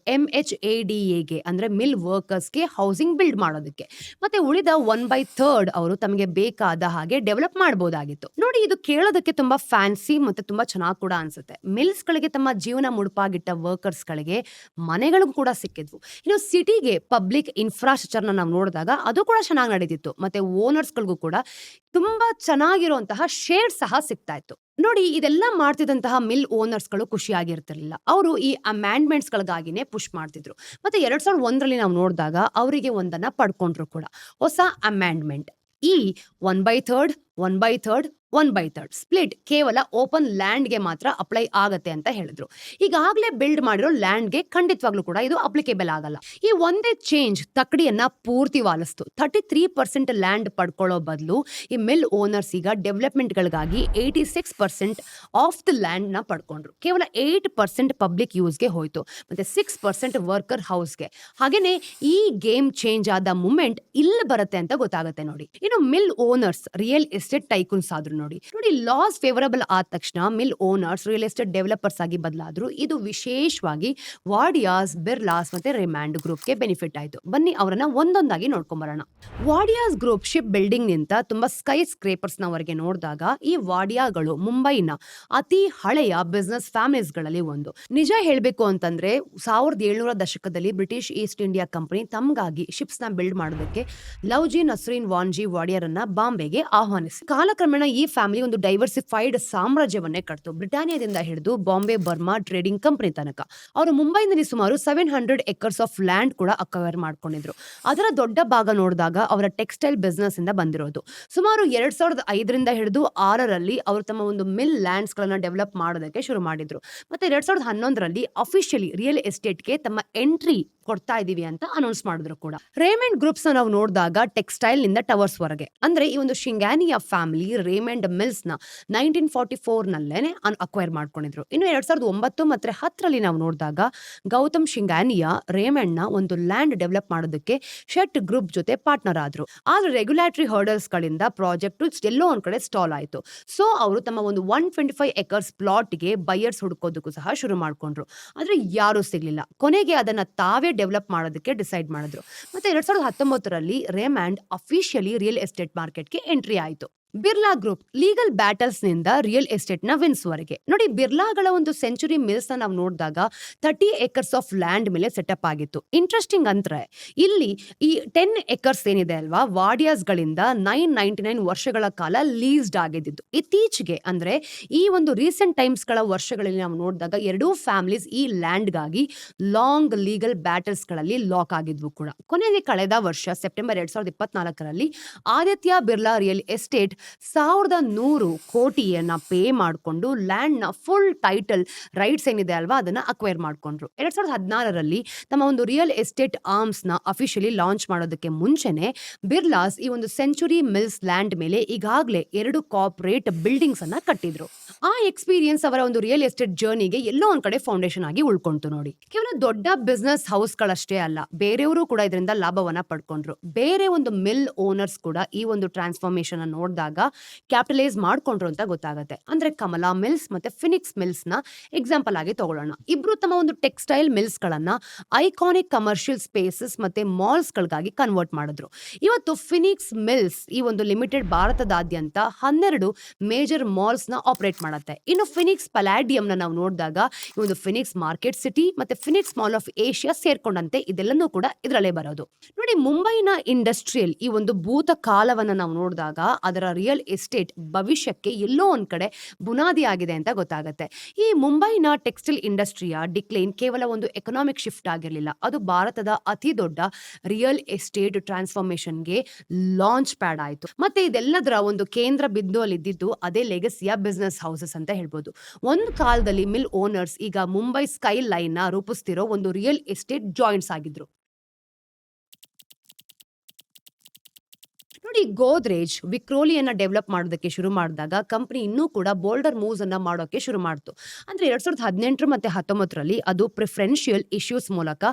1/3 ಎಗೆ ಅಂದರೆ ಮಿಲ್ ವರ್ಕರ್ಸ್‌ಗೆ ಹೌಸಿಂಗ್ ಬಿಲ್ಡ್ ಮಾಡೋದಕ್ಕೆ. ಮತ್ತೆ ಉಳಿದ 1/3 ಅವರು ತಮಗೆ ಬೇಕಾದ ಹಾಗೆ ಡೆವಲಪ್ ಮಾಡಬಹುದಾಗಿತ್ತು. ನೋಡಿ, ಇದು ಕೇಳೋದಕ್ಕೆ ತುಂಬಾ ಫ್ಯಾನ್ಸಿ ಮತ್ತೆ ತುಂಬಾ ಚೆನ್ನಾಗಿ ಕೂಡ ಅನ್ಸುತ್ತೆ. ಮಿಲ್ಸ್‌ಗಳಿಗೆ ತಮ್ಮ ಜೀವನ ಮುಡುಪಾಗಿಟ್ಟ ವರ್ಕರ್ಸ್‌ಗಳಿಗೆ ಮನೆಗಳು ಕೂಡ ಸಿಕ್ಕಿದ್ವು. ಇನ್ನು ಸಿಟಿಗೆ ಪಬ್ಲಿಕ್ ಇನ್ಫ್ರಾಸ್ಟ್ರಕ್ಚರ್‌ನ ನಾವು ನೋಡಿದಾಗ ಅದು ಕೂಡ ಚೆನ್ನಾಗಿ ನಡೀತಿತ್ತು. ಮತ್ತೆ ಓನರ್ಸ್‌ಗಳಿಗೂ ಕೂಡ ತುಂಬಾ ಚೆನ್ನಾಗಿರುವಂತಹ ಶೇರ್ ಸಹ ಸಿಗ್ತಾ ಇತ್ತು. ನೋಡಿ, ಇದೆಲ್ಲ ಮಾಡ್ತಿದ್ದಂತಹ ಮಿಲ್ ಓನರ್ಸ್‌ಗಳು ಖುಷಿಯಾಗಿರ್ತಿರ್ಲಿಲ್ಲ. ಅವರು ಈ ಅಮ್ಯಾಂಡ್ಮೆಂಟ್ಸ್ಗಳಿಗಾಗಿನೇ ಪುಶ್ ಮಾಡ್ತಿದ್ರು. ಮತ್ತೆ 2001ರಲ್ಲಿ ನಾವು ನೋಡಿದಾಗ ಅವರಿಗೆ ಒಂದನ್ನು ಪಡ್ಕೊಂಡ್ರು ಕೂಡ. ಹೊಸ ಅಮ್ಯಾಂಡ್ಮೆಂಟ್ ಈ 1/3 1/3 1/3 ಸ್ಪ್ಲಿಟ್ ಕೇವಲ ಓಪನ್ ಲ್ಯಾಂಡ್‌ಗೆ ಮಾತ್ರ ಅಪ್ಲೈ ಆಗತ್ತೆ ಅಂತ ಹೇಳಿದ್ರು. ಈಗಾಗಲೇ ಬಿಲ್ಡ್ ಮಾಡಿರೋ ಲ್ಯಾಂಡ್‌ಗೆ ಖಂಡಿತವಾಗ್ಲೂ ಕೂಡ ಇದು ಅಪ್ಲಿಕೇಬಲ್ ಆಗಲ್ಲ. ಈ ಒಂದೇ ಚೇಂಜ್ ತಕ್ಕಡಿಯನ್ನ ಪೂರ್ತಿ ವಾಲಿಸ್ತು. 33% ಲ್ಯಾಂಡ್ ಪಡ್ಕೊಳ್ಳೋ ಬದಲು ಈ ಮಿಲ್ ಓನರ್ಸ್ ಈಗ ಡೆವಲಪ್ಮೆಂಟ್‌ಗಳಿಗಾಗಿ 86% ಆಫ್ ದ ಲ್ಯಾಂಡ್‌ನ ಪಡ್ಕೊಂಡ್ರು. ಕೇವಲ ಏಯ್ಟ್ ಪರ್ಸೆಂಟ್ ಪಬ್ಲಿಕ್ ಯೂಸ್‌ಗೆ ಹೋಯ್ತು. ಮತ್ತೆ ಸಿಕ್ಸ್ ಪರ್ಸೆಂಟ್ ವರ್ಕರ್ ಹೌಸ್‌ಗೆ. ಹಾಗೇನೇ ಈ ಗೇಮ್ ಚೇಂಜ್ ಆದ ಮೂಮೆಂಟ್ ಇಲ್ಲಿ ಬರುತ್ತೆ ಅಂತ ಗೊತ್ತಾಗುತ್ತೆ ನೋಡಿ. ಇನ್ನು ಮಿಲ್ ಓನರ್ಸ್ ರಿಯಲ್ ಟೈಕೂನ್ಸ್ ಆದ್ರು ನೋಡಿ. ನೋಡಿ ಲಾಸ್ ಫೇವರಬಲ್ ಆದ ತಕ್ಷಣ mill owners real estate developers ಆಗಿ ಬದಲಾದ್ರು. ಇದು ವಿಶೇಷವಾಗಿ ವಾಡಿಯಾಸ್, ಬಿರ್ಲಾಸ್ ಮತ್ತೆ ರೇಮ್ಯಾಂಡ್ ಗ್ರೂಪ್‌ಗೆ ಬೆನಿಫಿಟ್ ಆಯ್ತು. ಬನ್ನಿ ಅವರನ್ನ ಒಂದೊಂದಾಗಿ ನೋಡ್ಕೊಂಡ್ ಬರೋಣ. ವಾಡಿಯಾಸ್ ಗ್ರೂಪ್ ಶಿಪ್ ಬಿಲ್ಡಿಂಗ್ ನಿಂತ ತುಂಬಾ ಸ್ಕೈ ಸ್ಕ್ರೇಪರ್ಸ್‌ನವರೆಗೆ ನೋಡಿದಾಗ ಈ ವಾಡಿಯಾಗಳು ಮುಂಬೈನ ಅತಿ ಹಳೆಯ ಬಿಸ್ನೆಸ್ ಫ್ಯಾಮಿಲೀಸ್‌ಗಳಲ್ಲಿ ಒಂದು. ನಿಜ ಹೇಳ್ಬೇಕು ಅಂತಂದ್ರೆ 1700 ದಶಕದಲ್ಲಿ ಬ್ರಿಟಿಷ್ ಈಸ್ಟ್ ಇಂಡಿಯಾ ಕಂಪನಿ ತಮ್ಗಾಗಿ ಶಿಪ್ಸ್‌ನ ಬಿಲ್ಡ್ ಮಾಡೋದಕ್ಕೆ ಲವ್ಜಿ ನಸ್ರಿನ್ ವಾನ್ಜಿ ವಾಡಿಯರನ್ನ ಬಾಂಬೆಗೆ ಆಹ್ವಾನಿಸಿ. ಕಾಲಕ್ರಮೇಣ ಈ ಫ್ಯಾಮಿಲಿ ಒಂದು ಡೈವರ್ಸಿಫೈಡ್ ಸಾಮ್ರಾಜ್ಯವನ್ನೇ ಕಟ್ತು. ಬ್ರಿಟಾನಿಯಾದಿಂದ ಹಿಡಿದು ಬಾಂಬೆ ಬರ್ಮಾ ಟ್ರೇಡಿಂಗ್ ಕಂಪನಿ ತನಕ. ಅವರು ಮುಂಬೈನಲ್ಲಿ ಸುಮಾರು 700 ಎಕರ್ಸ್ ಆಫ್ ಲ್ಯಾಂಡ್ ಕೂಡ ಅಕ್ವೈರ್ ಮಾಡ್ಕೊಂಡಿದ್ರು. ಅದರ ದೊಡ್ಡ ಭಾಗ ನೋಡಿದಾಗ ಅವರ ಟೆಕ್ಸ್ಟೈಲ್ ಬಿಸ್ನೆಸ್ ಇಂದ ಬಂದಿರೋದು. ಸುಮಾರು 2005ರಿಂದ ಹಿಡಿದು ಆರರಲ್ಲಿ ಅವರು ತಮ್ಮ ಒಂದು ಮಿಲ್ ಲ್ಯಾಂಡ್ಸ್ಗಳನ್ನು ಡೆವಲಪ್ ಮಾಡೋದಕ್ಕೆ ಶುರು ಮಾಡಿದ್ರು. ಮತ್ತೆ 2011ರಲ್ಲಿ ಅಫಿಷಿಯಲಿ ರಿಯಲ್ ಎಸ್ಟೇಟ್‌ಗೆ ತಮ್ಮ ಎಂಟ್ರಿ ಕೊಡ್ತಾ ಇದೀವಿ ಅಂತ ಅನೌನ್ಸ್ ಮಾಡಿದ್ರು ಕೂಡ. ರೇಮಂಡ್ ಗ್ರೂಪ್ಸ್ ನಾವು ನೋಡಿದಾಗ ಟೆಕ್ಸ್ಟೈಲ್ನಿಂದ ಟವರ್ಸ್ ವರೆಗೆ ಅಂದ್ರೆ ಈ ಒಂದು ಶಿಂಗಾನಿಯ ಫ್ಯಾಮಿಲಿ ರೇಮಂಡ್ ಮಿಲ್ಸ್ನ ನೈನ್ಟೀನ್ ಫಾರ್ಟಿ ಫೋರ್ ನಲ್ಲೇನೆ ಅಕ್ವೈರ್ ಮಾಡ್ಕೊಂಡಿದ್ರು. ಇನ್ನು ಎರಡ್ ಸಾವಿರದ ಒಂಬತ್ತು ಮತ್ತೆ ಹತ್ತರಲ್ಲಿ ನಾವು ನೋಡಿದಾಗ ಗೌತಮ್ ಶಿಂಗಾನಿಯ ರೇಮಂಡ್ನ ಒಂದು ಲ್ಯಾಂಡ್ ಡೆವಲಪ್ ಮಾಡೋದಕ್ಕೆ ಶೆಟ್ ಗ್ರೂಪ್ ಜೊತೆ ಪಾರ್ಟ್ನರ್ ಆದ್ರು. ಆದ್ರೆ ರೆಗ್ಯುಲೇಟರಿ ಹರ್ಡಲ್ಸ್ ಗಳಿಂದ ಪ್ರಾಜೆಕ್ಟ್ ಎಲ್ಲೋ ಒಂದ್ ಕಡೆ ಸ್ಟಾಲ್ ಆಯ್ತು. ಸೊ ಅವರು ತಮ್ಮ ಒಂದು ಒನ್ ಟ್ವೆಂಟಿ ಫೈವ್ ಎಕರ್ಸ್ ಪ್ಲಾಟ್ಗೆ ಬೈಯರ್ಸ್ ಹುಡ್ಕೋದಕ್ಕೂ ಸಹ ಶುರು ಮಾಡ್ಕೊಂಡ್ರು. ಆದ್ರೆ ಯಾರು ಸಿಗ್ಲಿಲ್ಲ. ಕೊನೆಗೆ ಅದನ್ನ ತಾವೇ ಡೆವಲಪ್ ಮಾಡೋದಕ್ಕೆ ಡಿಸೈಡ್ ಮಾಡಿದ್ರು. ಮತ್ತೆ ಎರಡ್ ಸಾವಿರದ ಹತ್ತೊಂಬತ್ತರಲ್ಲಿ ರೇಮ್ಯಾಂಡ್ ಅಫಿಷಿಯಲಿ ರಿಯಲ್ ಎಸ್ಟೇಟ್ ಮಾರ್ಕೆಟ್ಗೆ ಎಂಟ್ರಿ ಆಯಿತು. ಬಿರ್ಲಾ ಗ್ರೂಪ್ ಲೀಗಲ್ ಬ್ಯಾಟಲ್ಸ್ನಿಂದ ರಿಯಲ್ ಎಸ್ಟೇಟ್ನ ವಿನ್ಸ್ ವರೆಗೆ. ನೋಡಿ, ಬಿರ್ಲಾಗಳ ಒಂದು ಸೆಂಚುರಿ ಮಿಲ್ಸ್ನ ನಾವು ನೋಡಿದಾಗ ತರ್ಟಿ ಏಕರ್ಸ್ ಆಫ್ ಲ್ಯಾಂಡ್ ಮೇಲೆ ಸೆಟಪ್ ಆಗಿತ್ತು. ಇಂಟ್ರೆಸ್ಟಿಂಗ್ ಅಂದ್ರೆ, ಇಲ್ಲಿ ಈ ಟೆನ್ ಏಕರ್ಸ್ ಏನಿದೆ ಅಲ್ವಾ ವಾಡಿಯಾಸ್ ಗಳಿಂದ ನೈನ್ ನೈಂಟಿ ನೈನ್ ವರ್ಷಗಳ ಕಾಲ ಲೀಸ್ಡ್ ಆಗಿದ್ದು ಇತ್ತೀಚೆಗೆ ಅಂದ್ರೆ, ಈ ಒಂದು ರೀಸೆಂಟ್ ಟೈಮ್ಸ್ಗಳ ವರ್ಷಗಳಲ್ಲಿ ನಾವು ನೋಡಿದಾಗ ಎರಡೂ ಫ್ಯಾಮಿಲೀಸ್ ಈ ಲ್ಯಾಂಡ್ಗಾಗಿ ಲಾಂಗ್ ಲೀಗಲ್ ಬ್ಯಾಟಲ್ಸ್ಗಳಲ್ಲಿ ಲಾಕ್ ಆಗಿದ್ವು ಕೂಡ. ಕೊನೆಗೆ ಕಳೆದ ವರ್ಷ, ಸೆಪ್ಟೆಂಬರ್ ಎರಡ್ ಸಾವಿರದ ಇಪ್ಪತ್ನಾಲ್ಕರಲ್ಲಿ ಆದಿತ್ಯ ಬಿರ್ಲಾ ರಿಯಲ್ ಎಸ್ಟೇಟ್ ಸಾವಿರದ ನೂರು ಕೋಟಿಯನ್ನ ಪೇ ಮಾಡಿಕೊಂಡು ಲ್ಯಾಂಡ್ನ ಫುಲ್ ಟೈಟಲ್ ರೈಟ್ಸ್ ಏನಿದೆ ಅಲ್ವಾ, ಅದನ್ನ ಅಕ್ವೈರ್ ಮಾಡ್ಕೊಂಡ್ರು. ಎರಡು ಸಾವಿರದ ಹದಿನಾರರಲ್ಲಿ ತಮ್ಮ ಒಂದು ರಿಯಲ್ ಎಸ್ಟೇಟ್ ಆರ್ಮ್ಸ್ನ ಅಫಿಷಿಯಲಿ ಲಾಂಚ್ ಮಾಡೋದಕ್ಕೆ ಮುಂಚೆನೆ ಬಿರ್ಲಾಸ್ ಈ ಒಂದು ಸೆಂಚುರಿ ಮಿಲ್ಸ್ ಲ್ಯಾಂಡ್ ಮೇಲೆ ಈಗಾಗಲೇ ಎರಡು ಕಾರ್ಪೊರೇಟ್ ಬಿಲ್ಡಿಂಗ್ಸ್ ಅನ್ನ ಕಟ್ಟಿದ್ರು. ಆ ಎಕ್ಸ್ಪೀರಿಯನ್ಸ್ ಅವರ ಒಂದು ರಿಯಲ್ ಎಸ್ಟೇಟ್ ಜರ್ನಿಗೆ ಎಲ್ಲೋ ಒಂದ್ ಕಡೆ ಫೌಂಡೇಶನ್ ಆಗಿ ಉಳ್ಕೊಂತು ನೋಡಿ. ಕೇವಲ ದೊಡ್ಡ ಬಿಸ್ನೆಸ್ ಹೌಸ್ಗಳಷ್ಟೇ ಅಲ್ಲ, ಬೇರೆಯವರು ಕೂಡ ಇದರಿಂದ ಲಾಭವನ್ನ ಪಡ್ಕೊಂಡ್ರು. ಬೇರೆ ಒಂದು ಮಿಲ್ ಓನರ್ಸ್ ಕೂಡ ಈ ಒಂದು ಟ್ರಾನ್ಸ್ಫಾರ್ಮೇಶನ್ ನೋಡಿದಾಗ ಕ್ಯಾಪಿಟಲೈಸ್ ಮಾಡ್ಕೊಂಡ್ರು ಅಂತ ಗೊತ್ತಾಗುತ್ತೆ. ಅಂದ್ರೆ ಕಮಲಾ ಮಿಲ್ಸ್ ಮತ್ತೆ ಫಿನಿಕ್ಸ್ ಮಿಲ್ಸ್ನ ಎಕ್ಸಾಂಪಲ್ ಆಗಿ ತಗೊಳ್ಳೋಣ. ಇಬ್ರು ತಮ್ಮ ಒಂದು ಟೆಕ್ಸ್ಟೈಲ್ ಮಿಲ್ಸ್ ಗಳನ್ನ ಐಕಾನಿಕ್ ಕಮರ್ಷಿಯಲ್ ಸ್ಪೇಸಸ್ ಮತ್ತೆ ಮಾಲ್ಸ್ ಗಳಿಗಾಗಿ ಕನ್ವರ್ಟ್ ಮಾಡಿದ್ರು. ಇವತ್ತು ಫಿನಿಕ್ಸ್ ಮಿಲ್ಸ್ ಈ ಒಂದು ಲಿಮಿಟೆಡ್ ಭಾರತದಾದ್ಯಂತ ಹನ್ನೆರಡು ಮೇಜರ್ ಮಾಲ್ಸ್ನ ಆಪರೇಟ್ ಮಾಡುತ್ತೆ. ಇನ್ನು ಫಿನಿಕ್ಸ್ ಪಲಾಡಿಯಂನ ನ ನಾವು ನೋಡಿದಾಗ ಈ ಒಂದು ಫಿನಿಕ್ಸ್ ಮಾರ್ಕೆಟ್ ಸಿಟಿ ಮತ್ತೆ ಫಿನಿಕ್ಸ್ ಮಾಲ್ ಆಫ್ ಏಷ್ಯಾ ಸೇರ್ಕೊಂಡಂತೆ ಇದೆಲ್ಲನೂ ಕೂಡ ಇದರಲ್ಲೇ ಬರೋದು. ನೋಡಿ ಮುಂಬೈನ ಇಂಡಸ್ಟ್ರಿಯಲ್ ಈ ಒಂದು ಭೂತ ಕಾಲವನ್ನ ನಾವು ನೋಡಿದಾಗ ಅದರ ರಿಯಲ್ ಎಸ್ಟೇಟ್ ಭವಿಷ್ಯಕ್ಕೆ ಎಲ್ಲೋ ಒಂದು ಕಡೆ ಬುನಾದಿ ಆಗಿದೆ ಅಂತ ಗೊತ್ತಾಗುತ್ತೆ. ಈ ಮುಂಬೈನ ಟೆಕ್ಸ್ಟೈಲ್ ಇಂಡಸ್ಟ್ರಿಯ ಡಿಕ್ಲೈನ್ ಕೇವಲ ಒಂದು ಎಕನಾಮಿಕ್ ಶಿಫ್ಟ್ ಆಗಿರಲಿಲ್ಲ. ಅದು ಭಾರತದ ಅತಿ ದೊಡ್ಡ ರಿಯಲ್ ಎಸ್ಟೇಟ್ ಟ್ರಾನ್ಸ್ಫಾರ್ಮೇಶನ್ಗೆ ಲಾಂಚ್ ಪ್ಯಾಡ್ ಆಯಿತು. ಮತ್ತೆ ಇದೆಲ್ಲದರ ಒಂದು ಕೇಂದ್ರ ಬಿಂದು ಅಲ್ಲಿ ಇದ್ದಿದ್ದು ಅದೇ ಲೆಗಸಿಯ ಬಿಸ್ನೆಸ್ ಹೌಸಸ್ ಅಂತ ಹೇಳ್ಬೋದು. ಒಂದು ಕಾಲದಲ್ಲಿ ಮಿಲ್ ಓನರ್ಸ್ ಈಗ ಮುಂಬೈ ಸ್ಕೈ ಲೈನ್ನ ರೂಪಿಸ್ತಿರೋ ಒಂದು ರಿಯಲ್ ಎಸ್ಟೇಟ್ ಜಾಯಿಂಟ್ಸ್ ಆಗಿದ್ರು. ನೋಡಿ ಗೋದ್ರೇಜ್ ವಿಕ್ರೋಲಿಯನ್ನ ಡೆವಲಪ್ ಮಾಡೋದಕ್ಕೆ ಶುರು ಮಾಡಿದಾಗ ಕಂಪ್ನಿ ಇನ್ನೂ ಕೂಡ ಬೋಲ್ಡರ್ ಮೂವ್ಸ್ ಅನ್ನ ಮಾಡೋಕೆ ಶುರು ಮಾಡ್ತು. ಅಂದ್ರೆ ಎರಡ್ ಸಾವಿರದ ಹದಿನೆಂಟು ಮತ್ತೆ ಹತ್ತೊಂಬತ್ತರಲ್ಲಿ ಅದು ಪ್ರಿಫರೆನ್ಷಿಯಲ್ ಇಶ್ಯೂಸ್ ಮೂಲಕ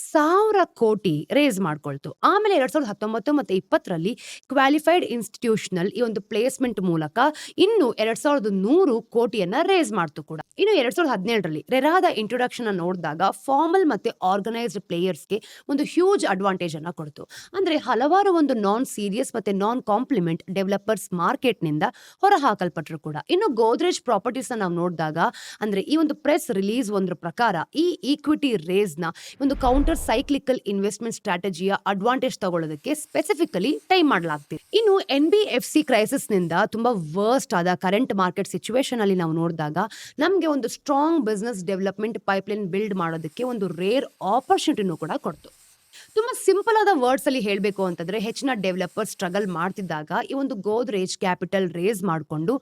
ಸಾವಿರ ಕೋಟಿ ರೇಸ್ ಮಾಡ್ಕೊಳ್ತು. ಆಮೇಲೆ ಎರಡ್ ಸಾವಿರದ ಹತ್ತೊಂಬತ್ತು ಮತ್ತೆ ಇಪ್ಪತ್ತರಲ್ಲಿ ಕ್ವಾಲಿಫೈಡ್ ಇನ್ಸ್ಟಿಟ್ಯೂಷನಲ್ ಈ ಒಂದು ಪ್ಲೇಸ್ಮೆಂಟ್ ಮೂಲಕ ಇನ್ನು ಎರಡ್ ಸಾವಿರದ ನೂರು ಕೋಟಿಯನ್ನ ರೇಸ್ ಮಾಡ್ತು ಕೂಡ. ಇನ್ನು ಎರಡ್ ಸಾವಿರದ ಹದಿನೇಳರಲ್ಲಿ ರೆರಾದ ಇಂಟ್ರೊಡಕ್ಷನ್ ನೋಡಿದಾಗ ಫಾರ್ಮಲ್ ಮತ್ತೆ ಆರ್ಗನೈಸ್ಡ್ ಪ್ಲೇಯರ್ಸ್ಗೆ ಒಂದು ಹ್ಯೂಜ್ ಅಡ್ವಾಂಟೇಜ್ ಅನ್ನ ಕೊಡ್ತು. ಅಂದ್ರೆ ಹಲವಾರು ಒಂದು non serious non compliant developers ಮಾರ್ಕೆಟ್ನಿಂದ ಹೊರ ಹಾಕಲ್ಪಟ್ರು ಕೂಡ. ಇನ್ನು ಗೋದ್ರೇಜ್ ಪ್ರಾಪರ್ಟೀಸ್ ನಾವು ನೋಡಿದಾಗ, ಅಂದ್ರೆ ಈ ಒಂದು ಪ್ರೆಸ್ ರಿಲೀಸ್ ಒಂದ್ರ ಪ್ರಕಾರ ಈ ಈಕ್ವಿಟಿ ರೇಸ್ನ ಒಂದು ಕೌಂಟರ್ ಸೈಕ್ಲಿಕಲ್ ಇನ್ವೆಸ್ಟ್ಮೆಂಟ್ ಸ್ಟ್ರಾಟಜಿಯ ಅಡ್ವಾಂಟೇಜ್ ತಗೊಳ್ಳೋದಕ್ಕೆ ಸ್ಪೆಸಿಫಿಕಲಿ ಟೈಮ್ ಮಾಡಲಾಗ್ತಿದೆ. ಇನ್ನು ಎನ್ ಬಿ ಎಫ್ ಸಿ ಕ್ರೈಸಿಸ್ನಿಂದ ತುಂಬಾ ವರ್ಸ್ಟ್ ಆದ ಕರೆಂಟ್ ಮಾರ್ಕೆಟ್ ಸಿಚುವೇಶನ್ ಅಲ್ಲಿ ನಾವು ನೋಡಿದಾಗ, ನಮಗೆ ಒಂದು strong business development pipeline build ಮಾಡೋದಕ್ಕೆ ಒಂದು ರೇರ್ ಆಪರ್ಚುನಿಟಿನೂ ಕೂಡ ಕೊಡ್ತು. ತುಂಬಾ ಸಿಂಪಲ್ ಆದ ವರ್ಡ್ಸ್ ಅಲ್ಲಿ ಹೇಳಬೇಕು ಅಂತಂದ್ರೆ ಹೆಚ್ಚಿನ ಡೆವಲಪರ್ ಸ್ಟ್ರಗಲ್ ಮಾಡ್ತಿದ್ದಾಗ ಈ ಒಂದು ಗೋದ್ರೇಜ್ ಕ್ಯಾಪಿಟಲ್ ರೇಸ್ ಮಾಡಿಕೊಂಡು